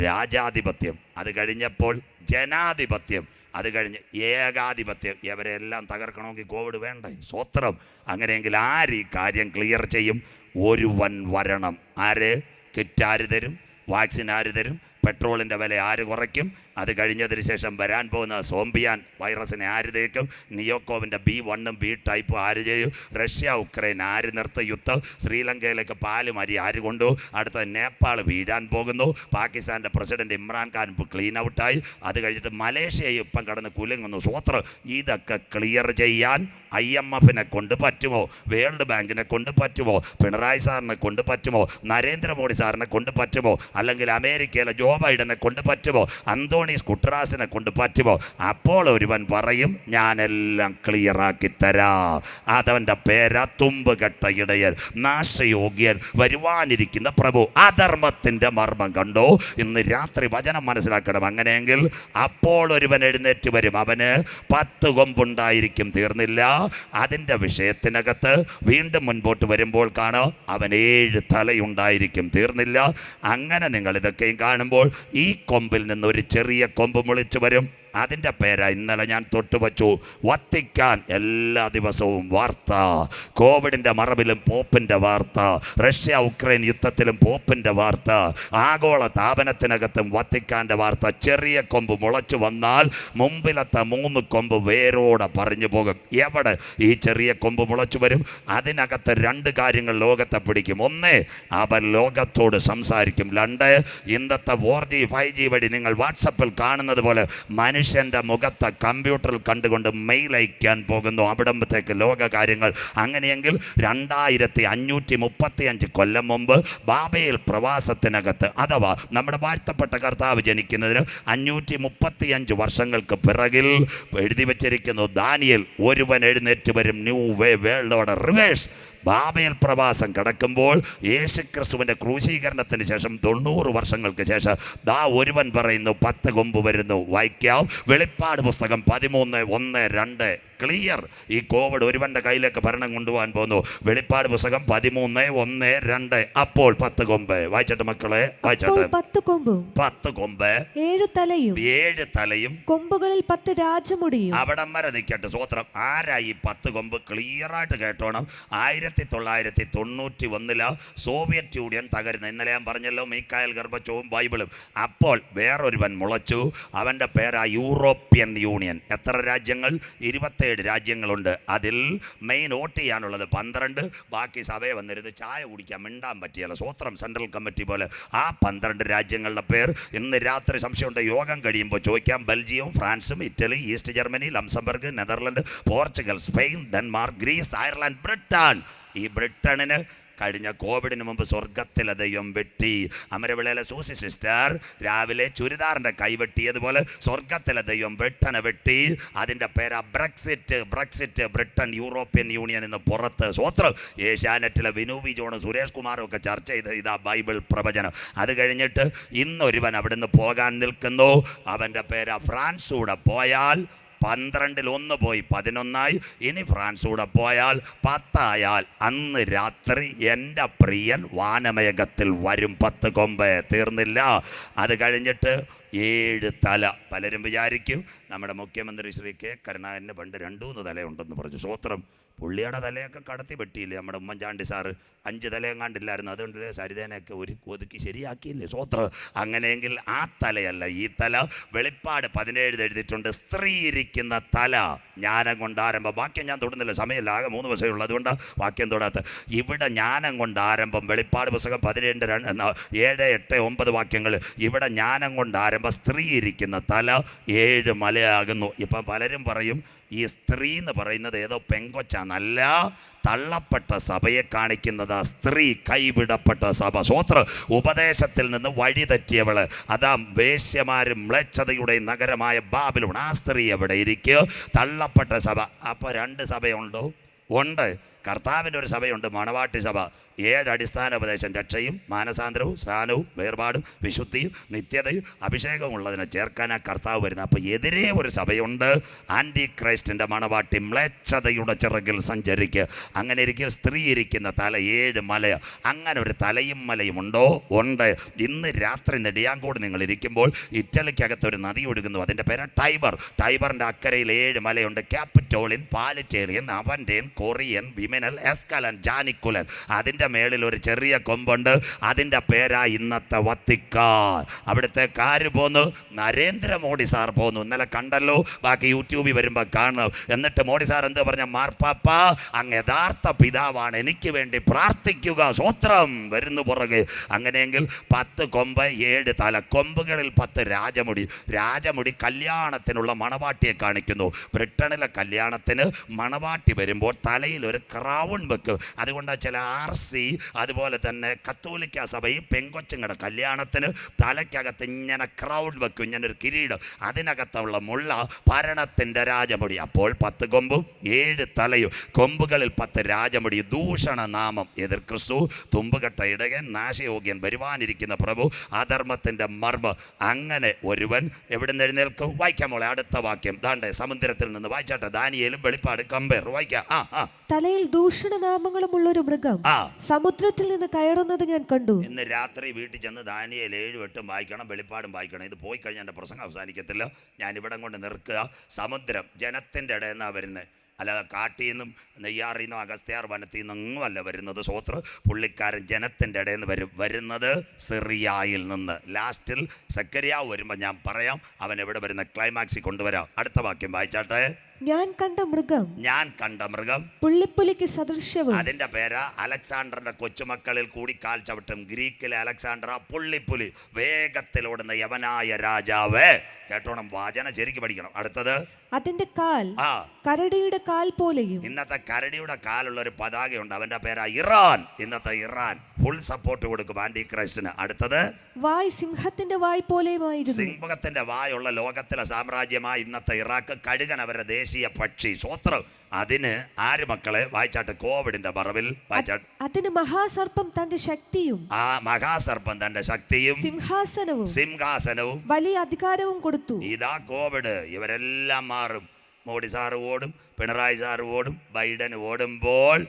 രാജാധിപത്യം അത് കഴിഞ്ഞപ്പോൾ ജനാധിപത്യം അത് കഴിഞ്ഞ് ഏകാധിപത്യം. ഇവരെല്ലാം തകർക്കണമെങ്കിൽ കോവിഡ് വേണ്ടേ? സ്വത്രം അങ്ങനെയെങ്കിൽ ആര് ഈ കാര്യം ക്ലിയർ ചെയ്യും? ഒരുവൻ വരണം. ആര്? കിറ്റ് ആര് തരും? വാക്സിൻ ആര് തരും? പെട്രോളിന്റെ വില ആര് കുറയ്ക്കും? അത് കഴിഞ്ഞതിന് ശേഷം വരാൻ പോകുന്ന സോംബിയാൻ വൈറസിനെ ആര് തേക്കും നിയോക്കോവിന്റെ ബി വണ്ണും ബി ടൈപ്പും ആര് ചെയ്യും? റഷ്യ ഉക്രൈൻ ആര് നിർത്ത യുദ്ധം? ശ്രീലങ്കയിലേക്ക് പാൽ മരി ആര് കൊണ്ടു അടുത്ത നേപ്പാൾ വീഴാൻ പോകുന്നു. പാകിസ്ഥാന്റെ പ്രസിഡന്റ് ഇമ്രാൻഖാൻ ഇപ്പോൾ ക്ലീൻ ഔട്ടായി അത് കഴിഞ്ഞിട്ട് മലേഷ്യ ഇപ്പം കടന്ന് കുലുങ്ങുന്നു. സ്വോത്രം ഇതൊക്കെ ക്ലിയർ ചെയ്യാൻ ഐ എം എഫിനെ കൊണ്ട് പറ്റുമോ? വേൾഡ് ബാങ്കിനെ കൊണ്ട് പറ്റുമോ? പിണറായി സാറിനെ കൊണ്ട് പറ്റുമോ? നരേന്ദ്രമോദി സാറിനെ കൊണ്ട് പറ്റുമോ? അല്ലെങ്കിൽ അമേരിക്കയിലെ ജോ ബൈഡനെ കൊണ്ട് പറ്റുമോ? അന്തോണീസ് കുട്രാസിനെ കൊണ്ട് പറ്റുമോ? അപ്പോൾ ഒരുവൻ പറയും ഞാനെല്ലാം ക്ലിയറാക്കി തരാം. അതവന്റെ പേര തുമ്പ് കെട്ട ഇടയൻ നാശയോഗ്യൻ വരുവാനിരിക്കുന്ന പ്രഭു. അധർമ്മത്തിന്റെ മർമ്മം കണ്ടോ? ഇന്ന് രാത്രി വചനം മനസ്സിലാക്കണം. അങ്ങനെയെങ്കിൽ അപ്പോൾ ഒരുവൻ എഴുന്നേറ്റ് വരും. അവന് പത്ത് കൊമ്പുണ്ടായിരിക്കും തീർന്നില്ല. അതിന്റെ വിഷയത്തിനകത്ത് വീണ്ടും മുൻപോട്ട് വരുമ്പോൾ കാണോ? അവൻ ഏഴ് തലയുണ്ടായിരിക്കും തീർന്നില്ല. അങ്ങനെ നിങ്ങൾ ഇതൊക്കെയും കാണുമ്പോൾ ഈ കൊമ്പിൽ നിന്ന് ഒരു ചെറിയ കൊമ്പ് മുളിച്ചു വരും. അതിന്റെ പേരാ ഇന്നലെ ഞാൻ തൊട്ടുവച്ചു വത്തിക്കാൻ എല്ലാ ദിവസവും വാർത്ത. കോവിഡിന്റെ മറവിലും പോപ്പിന്റെ വാർത്ത. റഷ്യ ഉക്രൈൻ യുദ്ധത്തിലും പോപ്പിന്റെ വാർത്ത. ആഗോള താപനത്തിനകത്തും വത്തിക്കാന്റെ വാർത്ത. ചെറിയ കൊമ്പ് മുളച്ചു വന്നാൽ മുമ്പിലത്തെ മൂന്ന് കൊമ്പ് വേരോടെ പറഞ്ഞു പോകും. എവിടെ ഈ ചെറിയ കൊമ്പ് മുളച്ചു വരും? അതിനകത്ത് രണ്ട് കാര്യങ്ങൾ ലോകത്തെ പിടിക്കും. ഒന്ന് അവർ ലോകത്തോട് സംസാരിക്കും. രണ്ട് ഇന്നത്തെ ഫോർ ജി ഫൈവ് ജി വഴി നിങ്ങൾ വാട്സപ്പിൽ കാണുന്നത് പോലെ മനുഷ്യന്റെ മുഖത്തെ കമ്പ്യൂട്ടറിൽ കണ്ടുകൊണ്ട് മെയിൽ അയക്കാൻ പോകുന്നു. അവിടമ്പത്തേക്ക് ലോക കാര്യങ്ങൾ. അങ്ങനെയെങ്കിൽ രണ്ടായിരത്തി അഞ്ഞൂറ്റി മുപ്പത്തി അഞ്ച് കൊല്ലം മുമ്പ് ബാബയിൽ പ്രവാസത്തിനകത്ത് അഥവാ നമ്മുടെ വാഴ്ത്തപ്പെട്ട കർത്താവ് ജനിക്കുന്നതിന് അഞ്ഞൂറ്റി മുപ്പത്തി അഞ്ച് വർഷങ്ങൾക്ക് പിറകിൽ എഴുതി വച്ചിരിക്കുന്നു. ദാനിയൽ ഒരുവൻ എഴുന്നേറ്റ് വരും. New way world order reverse Babel പ്രവാസം കിടക്കുമ്പോൾ യേശുക്രിസ്തുവിന്റെ ക്രൂശീകരണത്തിന് ശേഷം തൊണ്ണൂറ് വർഷങ്ങൾക്ക് ശേഷം ദാ ഒരുവൻ പറയുന്നു പത്ത് കൊമ്പ് വരുന്നു വായിക്കാം. വെളിപ്പാട് പുസ്തകം പതിമൂന്ന് ഒന്ന് രണ്ട്. ക്ലിയർ ഈ കോവിഡ് ഒരുവന്റെ കയ്യിലേക്ക് ഭരണം കൊണ്ടുപോകാൻ പോകുന്നു. വെളിപ്പാട് പുസ്തകം പതിമൂന്ന് ഒന്ന് രണ്ട് അപ്പോൾ പത്ത് കൊമ്പ്. വായിച്ചട്ടെ മക്കളെ വായിച്ചട്ടെ. പത്ത് കൊമ്പ്. പത്ത് കൊമ്പ്. ഏഴു തലയും. ഏഴ് തലയും. കൊമ്പുകളിൽ പത്ത് രാജമുടിയും. അവിടം വരെ നിൽക്കട്ടെ സ്വത്രം ആരാ ഈ പത്ത് കൊമ്പ് ക്ലിയർ ആയിട്ട് കേട്ടോണം? ആയിരത്തി തൊള്ളായിരത്തി തൊണ്ണൂറ്റി ഒന്നില സോവിയറ്റ് യൂണിയൻ തകരുന്ന. ഇന്നലെ ഞാൻ പറഞ്ഞല്ലോ മീക്കായൽ ഗർഭച്ചവും ബൈബിളും. അപ്പോൾ വേറൊരുവൻ മുളച്ചു. അവന്റെ പേരാ യൂറോപ്യൻ യൂണിയൻ. എത്ര രാജ്യങ്ങൾ? ഇരുപത്തേഴ് രാജ്യങ്ങളുണ്ട്. അതിൽ മെയിൻ വോട്ട് ചെയ്യാനുള്ളത് പന്ത്രണ്ട്. ബാക്കി സഭയെ വന്നിരുന്ന് ചായ കുടിക്കാൻ മിണ്ടാൻ പറ്റിയല്ല. സ്വത്രം സെൻട്രൽ കമ്മിറ്റി പോലെ. ആ പന്ത്രണ്ട് രാജ്യങ്ങളുടെ പേർ ഇന്ന് രാത്രി സംശയമുണ്ട്. യോഗം കഴിയുമ്പോൾ ചോദിക്കാം. ബെൽജിയം ഫ്രാൻസും Italy east Germany Luxembourg Netherland Portugal Spain Denmark Greece Ireland Britain ഈ ബ്രിട്ടണിന് കഴിഞ്ഞ കോവിഡിന് മുമ്പ് സ്വർഗത്തിലെ ദൈവം വെട്ടി. അമരവിളയിലെ സൂസി സിസ്റ്റർ രാവിലെ ചുരിദാറിന്റെ ചുരിദാറിന്റെ കൈവെട്ടിയതുപോലെ സ്വർഗത്തിലെ ദൈവം ബ്രിട്ടനെ വെട്ടി. അതിന്റെ പേരാ Brexit. Brexit Britain European Union എന്ന് പുറത്ത്. സ്വത്രം. ഏഷ്യാനെറ്റിലെ വിനൂവി ജോണും സുരേഷ് കുമാറും ഒക്കെ ചർച്ച ചെയ്ത് ഇതാ ബൈബിൾ പ്രവചനം. അത് കഴിഞ്ഞിട്ട് ഇന്നൊരുവൻ അവിടുന്ന് പോകാൻ നിൽക്കുന്നു. അവന്റെ പേരാ ഫ്രാൻസൂടെ പോയാൽ പന്ത്രണ്ടിൽ ഒന്ന് പോയി പതിനൊന്നായി. ഇനി ഫ്രാൻസ് കൂടെ പോയാൽ പത്തായാൽ അന്ന് രാത്രി എന്റെ പ്രിയൻ വാനമേഘത്തിൽ വരും പത്ത് കൊമ്പ്. തീർന്നില്ല. അത് കഴിഞ്ഞിട്ട് ഏഴ് തല. പലരും വിചാരിക്കും നമ്മുടെ മുഖ്യമന്ത്രി ശ്രീ കെ കരുണാകരന് പണ്ട് രണ്ടു മൂന്ന് തലയുണ്ടെന്ന് പറഞ്ഞു. സ്വോത്രം പുള്ളിയുടെ തലയൊക്കെ കടത്തി വെട്ടിയില്ലേ നമ്മുടെ ഉമ്മൻചാണ്ടി സാറ്? അഞ്ച് തലയെങ്ങാണ്ടില്ലായിരുന്നു അതുകൊണ്ട് സരിതേനെയൊക്കെ ഒരു ഒതുക്കി ശരിയാക്കിയില്ലേ? സ്വോത്ര. അങ്ങനെയെങ്കിൽ ആ തലയല്ല ഈ തല വെളിപ്പാട് പതിനേഴ് എഴുതിയിട്ടുണ്ട്. സ്ത്രീ ഇരിക്കുന്ന തല ജ്ഞാനം കൊണ്ട് ആരംഭം. വാക്യം ഞാൻ തൊടുന്നില്ല സമയമില്ല ആകെ മൂന്ന് ദിവസമേ ഉള്ളൂ. അതുകൊണ്ട് വാക്യം തൊടാത്ത ഇവിടെ ജ്ഞാനം കൊണ്ട് ആരംഭം വെളിപ്പാട് പുസ്തകം പതിനേഴ് ഏഴ് എട്ട് ഒമ്പത് വാക്യങ്ങൾ. ഇവിടെ ജ്ഞാനം കൊണ്ട് ആരംഭം സ്ത്രീ ഇരിക്കുന്ന തല ഏഴ് മലയാകുന്നു. ഇപ്പം പലരും പറയും ഈ സ്ത്രീ എന്ന് പറയുന്നത് ഏതോ പെങ്കൊച്ചാന്നല്ല തള്ളപ്പെട്ട സഭയെ കാണിക്കുന്നത് ആ സ്ത്രീ കൈവിടപ്പെട്ട സഭ. സ്വോത്ര ഉപദേശത്തിൽ നിന്ന് വഴി തെറ്റിയവൾ അതാ വേശ്യമാരും മ്ലേച്ഛതയുടെ നഗരമായ ബാബിലോൺ. ആ സ്ത്രീ എവിടെ ഇരിക്കുക തള്ളപ്പെട്ട സഭ. അപ്പോൾ രണ്ട് സഭയുണ്ടോ? ഉണ്ട്. കർത്താവിന്റെ ഒരു സഭയുണ്ട് മണവാട്ടി സഭ. ഏഴ് അടിസ്ഥാന ഉപദേശം രക്ഷയും മാനസാന്തരവും സ്നാനവും വേർപാടും വിശുദ്ധിയും നിത്യതയും അഭിഷേകവും ഉള്ളതിനെ ചേർക്കാൻ ആ കർത്താവ് വരുന്നത്. അപ്പോൾ എതിരെ ഒരു സഭയുണ്ട് ആന്റി ക്രൈസ്റ്റിന്റെ മണവാട്ടി മ്ലേച്ഛതയുടെ ചിറകിൽ സഞ്ചരിക്കുക. അങ്ങനെ ഇരിക്കുക സ്ത്രീ ഇരിക്കുന്ന തല ഏഴ് മല അങ്ങനെ ഒരു തലയും മലയും ഉണ്ടോ? ഉണ്ട്. ഇന്ന് രാത്രി നെടിയാങ്കോട് നിങ്ങൾ ഇരിക്കുമ്പോൾ ഇറ്റലിക്കകത്ത് ഒരു നദി ഒഴുകുന്നു. അതിന്റെ പേര് ടൈബർ. ടൈബറിന്റെ അക്കരയിൽ ഏഴ് മലയുണ്ട്. ക്യാപിറ്റോളിൻ പാലിറ്റേറിയൻ അവന്റേൻ കൊറിയൻ വിമിനൽ എസ്കലൻ ജാനിക്കുലൻ അതിന്റെ മേളിൽ ഒരു ചെറിയ കൊമ്പുണ്ട്. അതിന്റെ പേരാ ഇന്നത്തെ വത്തിക്കാൻ അവിടുത്തെ കാര് പോന്നു. നരേന്ദ്രമോദി സാർ പോന്നു. ഇന്നലെ കണ്ടല്ലോ. ബാക്കി യൂട്യൂബിൽ വരുമ്പോൾ കാണും. എന്നിട്ട് മോഡി സാർ എന്ത് പറഞ്ഞ? മാർപ്പാപ്പ അങ്ങ് യഥാർത്ഥ പിതാവാണ്. എനിക്ക് വേണ്ടി പ്രാർത്ഥിക്കുക. സ്വത്രം വരുന്നു പുറകെ. അങ്ങനെയെങ്കിൽ പത്ത് കൊമ്പ് ഏഴ് തല. കൊമ്പുകളിൽ പത്ത് രാജമുടി. രാജമുടി കല്യാണത്തിനുള്ള മണവാട്ടിയെ കാണിക്കുന്നു. ബ്രിട്ടനിലെ കല്യാണത്തിന് മണവാട്ടി വരുമ്പോൾ തലയിൽ ഒരു വെക്കും. അതുകൊണ്ട് ചില ആർ സി അതുപോലെ തന്നെ കത്തോലിക്ക സഭയിൽ പെങ്കൊച്ചുങ്ങളുടെ കല്യാണത്തിന് തലയ്ക്കകത്ത് ഇങ്ങനെ ക്രൗൺ വെക്കും ഇങ്ങനെ ഒരു കിരീടം. അതിനകത്തുള്ള മുള്ള ഭരണത്തിന്റെ രാജമുടി. അപ്പോൾ പത്ത് കൊമ്പും ഏഴ് തലയും. കൊമ്പുകളിൽ പത്ത് രാജമുടി. ദൂഷണ നാമം എതിർ ക്രിസ്തു. തുമ്പുകെട്ട ഇടകൻ നാശയോഗ്യൻ വരുവാനിരിക്കുന്ന പ്രഭു. അധർമ്മത്തിന്റെ മർമ്മ. അങ്ങനെ ഒരുവൻ എവിടെ നിന്ന് എഴുന്നേൽക്കും? വായിക്കാം മോളെ അടുത്ത വാക്യം. ദാണ്ടേ സമുദ്രത്തിൽ നിന്ന് വായിച്ചാട്ടെ. ദാനിയേലും വെളിപ്പാട് കമ്പയർ. വായിക്കാം. ആ ആ. തലയിൽ ദൂഷണനാമങ്ങളുമുള്ള ഒരു മൃഗം സമുദ്രത്തിൽ നിന്ന് കയറുന്നത് ഞാൻ കണ്ടു. ഇന്ന് രാത്രി വീട്ടിൽ ചെന്ന് ദാനിയൽ ഏഴ് വെട്ടും വായിക്കണം വെളിപ്പാടും വായിക്കണം. ഇത് പോയി കഴിഞ്ഞാൽ എന്റെ പ്രസംഗം അവസാനിക്കത്തില്ല. ഞാൻ ഇവിടം കൊണ്ട് നിർക്കുക. സമുദ്രം ജനത്തിന്റെ ഇടയിൽ നിന്നാണ് വരുന്നത്. അല്ലാതെ കാട്ടിൽ നിന്നും നെയ്യാറിൽ നിന്നും അഗസ്ത്യാർ വനത്തിൽ നിന്നും അല്ല വരുന്നത്. സോത്ര പുള്ളിക്കാരൻ ജനത്തിന്റെ ഇടയിൽ നിന്ന് വരും വരുന്നത് സിറിയായിൽ നിന്ന്. ലാസ്റ്റിൽ സക്കരിയാവ് വരുമ്പോൾ ഞാൻ പറയാം അവൻ എവിടെ വരുന്ന ക്ലൈമാക്സിൽ കൊണ്ടുവരാം. അടുത്ത വാക്യം വായിച്ചാട്ടെ? ഞാൻ കണ്ട മൃഗം. ഞാൻ കണ്ട മൃഗം. പുള്ളിപ്പുലിക്ക് സദൃശ്യവും. അതിന്റെ പേര് അലക്സാണ്ടറിന്റെ കൊച്ചുമക്കളിൽ കൂടി കാൽ ചവിട്ടും. ഗ്രീക്കിലെ അലക്സാണ്ടർ പുള്ളിപ്പുലി. വേഗത്തിലോടുന്ന യവനായ രാജാവ്. കേട്ടോണം വാചന ശരിക്ക് പഠിക്കണം. അടുത്തത്. അതിന്റെ കാൽ കരടിയുടെ കാൽ പോലെയും. ഇന്നത്തെ കരടിയുടെ കാലുള്ള ഒരു പതാകയുണ്ട്. അവന്റെ പേരാ ഇറാൻ. ഇന്നത്തെ ഇറാൻ ഫുൾ സപ്പോർട്ട് കൊടുക്കും ആന്റി ക്രൈസ്റ്റിന് അടുത്തത്? വായ് സിംഹത്തിന്റെ വായ് പോലെയുമായിരുന്നു. സിംഹത്തിന്റെ വായുള്ള ലോകത്തിലെ സാമ്രാജ്യമായ ഇന്നത്തെ ഇറാഖ് കഴുകൻ അവരുടെ ദേശീയ പക്ഷി സ്വത്രം. അതിന് ആര് മക്കളെ വായിച്ചാട്ട് കോവിഡിന്റെ പറവിൽ വായിച്ചാട്ട് അതിന് മഹാസർപ്പം തന്റെ ശക്തിയും ആ മഹാസർപ്പം തന്റെ ശക്തിയും സിംഹാസനവും സിംഹാസനവും വലിയ അധികാരവും കൊടുത്തു. ഇതാ കോവിഡ്. ഇവരെല്ലാം മാറും. മോഡി സാറ് ഓടും പിണറായി സാറ് ഓടും ബൈഡൻ ഓടുമ്പോൾ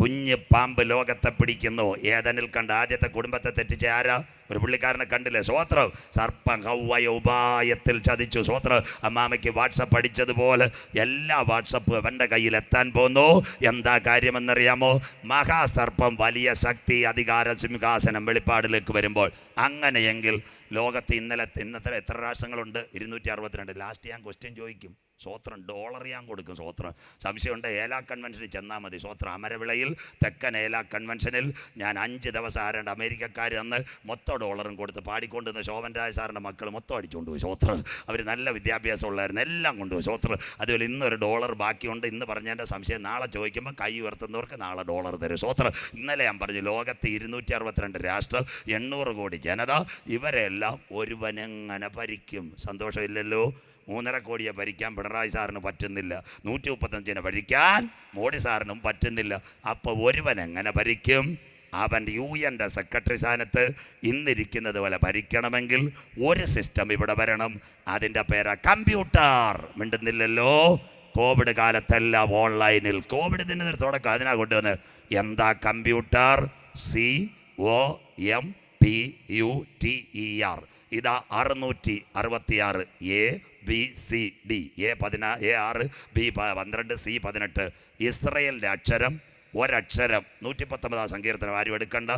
കുഞ്ഞ് പാമ്പ് ലോകത്തെ പിടിക്കുന്നു. ഏതനിൽ കണ്ട ആദ്യത്തെ കുടുംബത്തെ തെറ്റിച്ച ആരാ? ഒരു പുള്ളിക്കാരനെ കണ്ടില്ലേ? സ്വോത്രം സർപ്പം ഹൗവയ ഉപായത്തിൽ ചതിച്ചു. സ്വോത്രം അമ്മാമയ്ക്ക് വാട്സപ്പ് അടിച്ചതുപോലെ എല്ലാ വാട്സപ്പ് അവന്റെ കയ്യിൽ എത്താൻ പോന്നു. എന്താ കാര്യമെന്നറിയാമോ? മഹാസർപ്പം വലിയ ശക്തി അധികാര സിംഹാസനം വെളിപ്പാടിലേക്ക് വരുമ്പോൾ അങ്ങനെയെങ്കിൽ ലോകത്ത് ഇന്നലെ ഇന്നത്തെ എത്ര രാഷ്ട്രങ്ങളുണ്ട്? ഇരുന്നൂറ്റി അറുപത്തിരണ്ട്. ലാസ്റ്റ് ഞാൻ ക്വസ്റ്റ്യൻ ചോദിക്കും. സ്വോത്രം ഡോളർ ഞാൻ കൊടുക്കും സ്വോത്രം. സംശയമുണ്ട് ഏലാ കൺവെൻഷനിൽ ചെന്നാൽ മതി. സ്വോത്രം അമരവിളയിൽ തെക്കൻ ഏലാ കൺവെൻഷനിൽ ഞാൻ അഞ്ച് ദിവസം ആരണ്ട് അമേരിക്കക്കാർ അന്ന് മൊത്തം ഡോളറും കൊടുത്ത് പാടിക്കൊണ്ടുവന്ന ശോഭൻ രാജ സാറിന്റെ മക്കൾ മൊത്തം അടിച്ചുകൊണ്ട് പോയി. സ്വോത്രം. അവർ നല്ല വിദ്യാഭ്യാസം ഉള്ളായിരുന്നു എല്ലാം കൊണ്ടുപോയി സ്വോത്രം. അതുപോലെ ഇന്നൊരു ഡോളർ ബാക്കിയുണ്ട്. ഇന്ന് പറഞ്ഞതിന്റെ സംശയം നാളെ ചോദിക്കുമ്പോൾ കൈ ഉയർത്തുന്നവർക്ക് നാളെ ഡോളർ തരും. സ്വോത്രം. ഇന്നലെ ഞാൻ പറഞ്ഞു ലോകത്ത് ഇരുന്നൂറ്റി അറുപത്തിരണ്ട് രാഷ്ട്രം എണ്ണൂറ് കോടി ജനത ഇവരെല്ലാം ഒരുവനെങ്ങനെ ഭരിക്കും? സന്തോഷമില്ലല്ലോ? മൂന്നര കോടിയെ ഭരിക്കാൻ പിണറായി സാറിന് പറ്റുന്നില്ല. നൂറ്റി മുപ്പത്തഞ്ചിനെ ഭരിക്കാൻ മോഡി സാറിനും പറ്റുന്നില്ല. അപ്പോൾ ഒരുവൻ എങ്ങനെ ഭരിക്കും? അവൻ യു എന്റെ സെക്രട്ടറി സ്ഥാനത്ത് ഇന്നിരിക്കുന്നത് പോലെ ഭരിക്കണമെങ്കിൽ ഒരു സിസ്റ്റം ഇവിടെ വരണം. അതിന്റെ പേരാ കമ്പ്യൂട്ടർ. മിണ്ടുന്നില്ലല്ലോ. കോവിഡ് കാലത്തെല്ലാം ഓൺലൈനിൽ കോവിഡ് ഒരു തുടക്കം. അതിനാ കൊണ്ടുവന്ന്. എന്താ computer? C O M P U T E R. ഇതാ അറുന്നൂറ്റി അറുപത്തിയാറ് A B C D A പതിനാ A ആറ് ബി പന്ത്രണ്ട് സി പതിനെട്ട്. ഇസ്രയേലിന്റെ അക്ഷരം ഒരക്ഷരം. നൂറ്റി പത്തൊമ്പതാം സങ്കീർത്തനം ആരും എടുക്കണ്ട.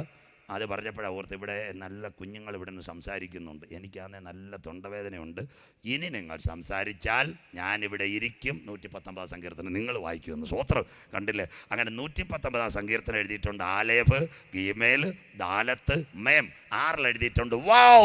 അത് പറഞ്ഞപ്പോഴാണ് ഓർത്ത് ഇവിടെ നല്ല കുഞ്ഞുങ്ങൾ ഇവിടെ നിന്ന് സംസാരിക്കുന്നുണ്ട്. എനിക്കാണെങ്കിൽ നല്ല തൊണ്ടവേദനയുണ്ട്. ഇനി നിങ്ങൾ സംസാരിച്ചാൽ ഞാനിവിടെ ഇരിക്കും. നൂറ്റി പത്തൊമ്പതാം സങ്കീർത്തനം നിങ്ങൾ വായിക്കുമെന്ന്. സ്വോത്രം കണ്ടില്ലേ? അങ്ങനെ നൂറ്റി പത്തൊമ്പതാം സങ്കീർത്തനം എഴുതിയിട്ടുണ്ട് ആലേഫ് ഗീമേൽ ദാലത്ത് മേം. ആറിൽ എഴുതിയിട്ടുണ്ട്. വൗ!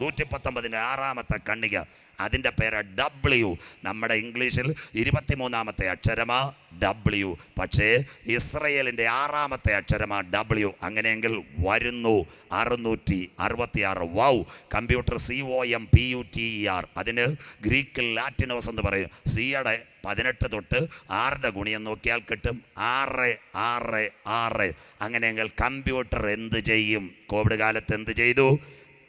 നൂറ്റി പത്തൊമ്പതിന്റെ ആറാമത്തെ കണ്ണിക. അതിന്റെ പേര് ഡബ്ല്യു നമ്മുടെ ഇംഗ്ലീഷിൽ ഇരുപത്തിമൂന്നാമത്തെ അക്ഷരമാ ഡബ്ല്യു പക്ഷേ ഇസ്രയേലിന്റെ ആറാമത്തെ അക്ഷരമാ ഡബ്ല്യു അങ്ങനെയെങ്കിൽ വരുന്നു. അറുന്നൂറ്റി അറുപത്തിയാറ്. Wow. Computer C O M P U T E R അതിന് ഗ്രീക്കിൽ ലാറ്റിനോസ് എന്ന് പറയും. സിയുടെ പതിനെട്ട് തൊട്ട് ആറിന്റെ ഗുണിയം നോക്കിയാൽ കിട്ടും. ആറ് ആറ് ആറ്. അങ്ങനെയെങ്കിൽ കമ്പ്യൂട്ടർ എന്ത് ചെയ്യും? കോവിഡ് കാലത്ത് എന്ത് ചെയ്തു?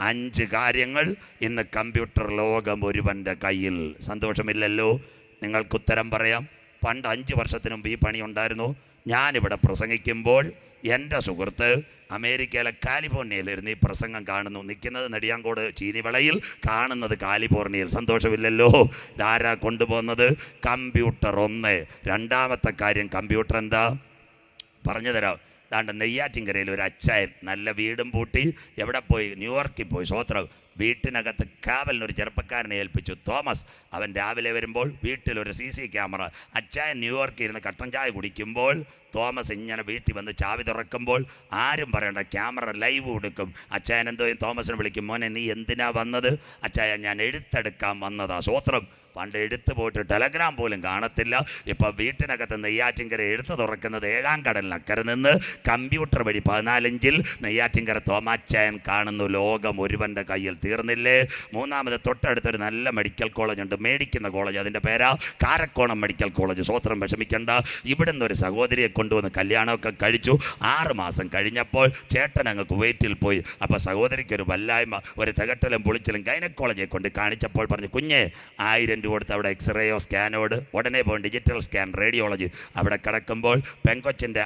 അഞ്ച് കാര്യങ്ങൾ ഇന്ന് കമ്പ്യൂട്ടർ ലോകം ഒരുവന്റെ കയ്യിൽ. സന്തോഷമില്ലല്ലോ? നിങ്ങൾക്ക് ഉത്തരം പറയാം. പണ്ട് അഞ്ച് വർഷത്തിന് മുമ്പ് ഈ പണി ഉണ്ടായിരുന്നു. ഞാനിവിടെ പ്രസംഗിക്കുമ്പോൾ എന്റെ സുഹൃത്ത് അമേരിക്കയിലെ കാലിഫോർണിയയിലിരുന്ന് ഈ പ്രസംഗം കാണുന്നു. നിൽക്കുന്നത് നെടിയാങ്കോട് ചീനിവിളയിൽ കാണുന്നത് കാലിഫോർണിയയിൽ. സന്തോഷമില്ലല്ലോ? ഇതാരാ കൊണ്ടുപോകുന്നത്? കമ്പ്യൂട്ടർ ഒന്ന്. രണ്ടാമത്തെ കാര്യം കമ്പ്യൂട്ടർ എന്താ? പറഞ്ഞു തരാം. ദാണ്ട് നെയ്യാറ്റിൻകരയിൽ ഒരു അച്ചായൻ നല്ല വീടും പൂട്ടി എവിടെ പോയി? ന്യൂയോർക്കിൽ പോയി. സ്വോത്രം വീട്ടിനകത്ത് കാവലിനൊരു ചെറുപ്പക്കാരനെ ഏൽപ്പിച്ചു. തോമസ് അവൻ രാവിലെ വരുമ്പോൾ വീട്ടിലൊരു സി സി ക്യാമറ. അച്ചായൻ ന്യൂയോർക്കിൽ ഇരുന്ന് കട്ടൻ ചായ കുടിക്കുമ്പോൾ തോമസ് ഇങ്ങനെ വീട്ടിൽ വന്ന് ചാവി തുറക്കുമ്പോൾ ആരും പറയണ്ട ക്യാമറ ലൈവ് കൊടുക്കും. അച്ചായൻ എന്തോ തോമസിനെ വിളിക്കും മോനെ നീ എന്തിനാ വന്നത്? അച്ചായ ഞാൻ എഴുത്തെടുക്കാൻ വന്നതാ. സ്വോത്രം പണ്ട് എടുത്തു പോയിട്ട് ടെലഗ്രാം പോലും കാണത്തില്ല. ഇപ്പം വീട്ടിനകത്ത് നെയ്യാറ്റിൻകര എടുത്തു തുറക്കുന്നത് ഏഴാം കടലിനക്കരെ നിന്ന് കമ്പ്യൂട്ടർ വഴി പതിനാലഞ്ചിൽ നെയ്യാറ്റിൻകര തോമാച്ചായൻ കാണുന്നു. ലോകം ഒരുവന്റെ കയ്യിൽ തീർന്നില്ലേ? മൂന്നാമത് തൊട്ടടുത്തൊരു നല്ല മെഡിക്കൽ കോളേജ് ഉണ്ട്. മേടിക്കുന്ന കോളേജ് അതിന്റെ പേരാ കാരക്കോണം മെഡിക്കൽ കോളേജ് സ്വോത്രം വിഷമിക്കേണ്ട. ഇവിടുന്ന് ഒരു സഹോദരിയെ കൊണ്ടുവന്ന് കല്യാണമൊക്കെ കഴിച്ചു. ആറ് മാസം കഴിഞ്ഞപ്പോൾ ചേട്ടൻ അങ്ങ് കുവൈറ്റിൽ പോയി. അപ്പോൾ സഹോദരിക്ക് ഒരു വല്ലായ്മ. ഒരു തികട്ടലും പൊളിച്ചിലും ഗൈനക്കോളജിയെ കൊണ്ട് കാണിച്ചപ്പോൾ പറഞ്ഞു കുഞ്ഞേ ആയിരം രൂപ കൊടുത്ത് അവിടെ എക്സ്റേയോ സ്കാനോട് ഉടനെ പോകും ഡിജിറ്റൽ സ്കാൻ റേഡിയോളജി അവിടെ കിടക്കുമ്പോൾ പെങ്കൊച്ചിന്റെ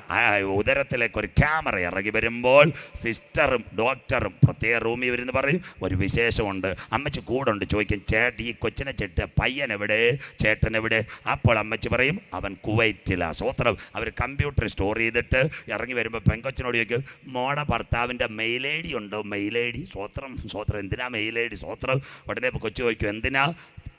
ഉദരത്തിലേക്ക് ഒരു ക്യാമറ ഇറങ്ങി വരുമ്പോൾ സിസ്റ്ററും ഡോക്ടറും പ്രത്യേക റൂമിൽ വരുന്ന പറയും ഒരു വിശേഷമുണ്ട്. അമ്മച്ചി കൂടുണ്ട് ചോദിക്കും ചേട്ടൻ ഈ കൊച്ചിനെ ചേട്ട പയ്യൻ എവിടെ ചേട്ടൻ എവിടെ അപ്പോൾ അമ്മച്ചി പറയും അവൻ കുവൈറ്റിലാ. സ്വോത്രം അവർ കമ്പ്യൂട്ടർ സ്റ്റോർ ചെയ്തിട്ട് ഇറങ്ങി വരുമ്പോൾ പെങ്കൊച്ചിനോട് ചോദിക്കും മോടെ ഭർത്താവിന്റെ മെയിൽ ഐ ഡി ഉണ്ടോ? മെയിൽ ഐ ഡി? സ്വോത്രം സ്വോത്രം എന്തിനാ മെയിൽ ഐ ഡി? സ്വോത്രം ഉടനെ കൊച്ചു ചോദിക്കും എന്തിനാ?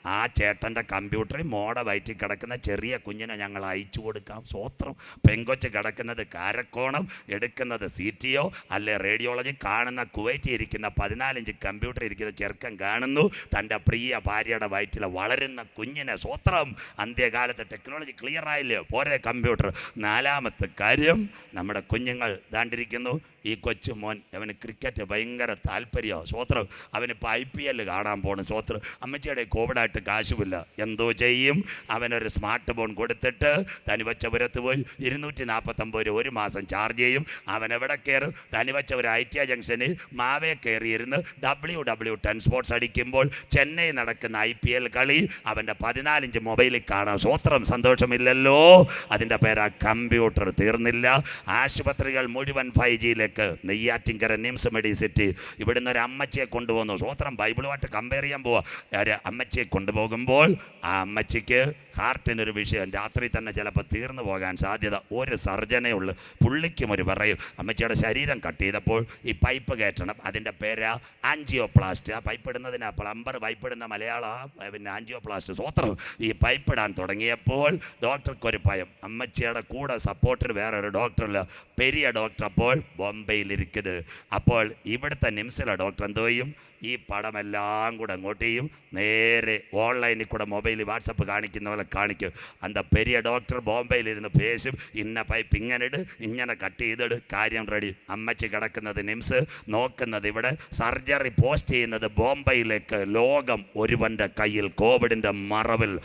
ആ ചേട്ടന്റെ കമ്പ്യൂട്ടറിൽ മോഡ വയറ്റിൽ കിടക്കുന്ന ചെറിയ കുഞ്ഞിനെ ഞങ്ങൾ അയച്ചു കൊടുക്കാം. സ്വോത്രം. പെങ്കൊച്ച് കിടക്കുന്നത് കാരക്കോണം എടുക്കുന്നത് സി ടി ഒ അല്ലെ റേഡിയോളജി കാണുന്ന കുവൈറ്റിൽ ഇരിക്കുന്ന പതിനാലിഞ്ച് കമ്പ്യൂട്ടർ ഇരിക്കുന്ന ചെറുക്കൻ കാണുന്നു. തന്റെ പ്രിയ ഭാര്യയുടെ വയറ്റിൽ വളരുന്ന കുഞ്ഞിനെ സ്വോത്രം. അന്ത്യകാലത്ത് ടെക്നോളജി ക്ലിയർ ആയില്ലേ? പോരെ കമ്പ്യൂട്ടർ. നാലാമത്തെ കാര്യം നമ്മുടെ കുഞ്ഞുങ്ങൾ ദാണ്ടിരിക്കുന്നു ഈ കൊച്ചു മോൻ അവന് ക്രിക്കറ്റ് ഭയങ്കര താല്പര്യമാണ് സ്വോത്രം അവനിപ്പോൾ ഐ പി എൽ കാണാൻ പോകണം സ്വോത്രം അമ്മച്ചിയുടെ കോവിഡായിട്ട് കാശുമില്ല. എന്തോ ചെയ്യും? അവനൊരു സ്മാർട്ട് ഫോൺ കൊടുത്തിട്ട് തനിവച്ചപുരത്ത് പോയി ഇരുന്നൂറ്റി നാൽപ്പത്തൊമ്പത് രൂപ ഒരു മാസം ചാർജ് ചെയ്യും. അവൻ എവിടെ കയറും? തനിവച്ചപുരം ഐ ടി ജംഗ്ഷനിൽ മാവേ കയറിയിരുന്ന് ഡബ്ല്യു ഡബ്ല്യു ടെൻ സ്പോർട്സ് അടിക്കുമ്പോൾ ചെന്നൈ നടക്കുന്ന ഐ പി എൽ കളി അവന്റെ പതിനാലിഞ്ച് മൊബൈലിൽ കാണാം. സ്വോത്രം സന്തോഷമില്ലല്ലോ. അതിന്റെ പേരാ കമ്പ്യൂട്ടർ തീർന്നില്ല. ആശുപത്രികൾ മുഴുവൻ ഫൈവ് ജിയിലേക്ക് നെയ്യാറ്റിങ്കര നിംസ് മെഡിസിറ്റി ഇവിടുന്ന് ഒരു അമ്മച്ചിയെ കൊണ്ടുപോകുന്നു. സ്വോത്രം ബൈബിളുമായിട്ട് കമ്പയർ ചെയ്യാൻ പോവാ. ഒരു അമ്മച്ചിയെ കൊണ്ടുപോകുമ്പോൾ ആ അമ്മച്ചിക്ക് ഹാർട്ടിനൊരു വിഷയം. രാത്രി തന്നെ ചിലപ്പോൾ തീർന്നു പോകാൻ സാധ്യത ഒരു സർജനേ ഉള്ളൂ. പുള്ളിക്കും ഒരു പറയും അമ്മച്ചിയുടെ ശരീരം കട്ട് ചെയ്തപ്പോൾ ഈ പൈപ്പ് കയറ്റണം. അതിന്റെ പേര് ആൻജിയോപ്ലാസ്റ്റ് ആ പൈപ്പ് ഇടുന്നതിന് പ്ലംബർ പൈപ്പ് ഇടുന്ന മലയാളം പിന്നെ ആൻജിയോപ്ലാസ്റ്റ് സ്വത്രം ഈ പൈപ്പ് ഇടാൻ തുടങ്ങിയപ്പോൾ ഡോക്ടർക്ക് ഒരു ഭയം. അമ്മച്ചിയുടെ കൂടെ സപ്പോർട്ടിന് വേറെ ഒരു ഡോക്ടറില്ല പെരിയ ഡോക്ടർ അപ്പോൾ ബോംബെയിലിരിക്കുന്നത് അപ്പോൾ ഇവിടുത്തെ നിംസിലെ ഡോക്ടർ എന്തോ ചെയ്യും? ഈ പടമെല്ലാം കൂടെ അങ്ങോട്ട് ചെയ്യും. നേരെ ഓൺലൈനിൽ കൂടെ മൊബൈലിൽ വാട്സപ്പ് കാണിക്കുന്ന പോലെ കാണിക്കും. അന്ത പെരിയ ഡോക്ടർ ബോംബെയിലിരുന്ന് പേശും. ഇന്ന പൈപ്പ് ഇങ്ങനെ ഇട് ഇങ്ങനെ കട്ട് ചെയ്തിട്. കാര്യം റെഡി അമ്മച്ചി കിടക്കുന്നത് നിംസ്. നോക്കുന്നത് ഇവിടെ. സർജറി പോസ്റ്റ് ചെയ്യുന്നത് ബോംബെയിലേക്ക്. ലോകം ഒരുവന്റെ കയ്യിൽ കോവിഡിന്റെ മറവിൽ.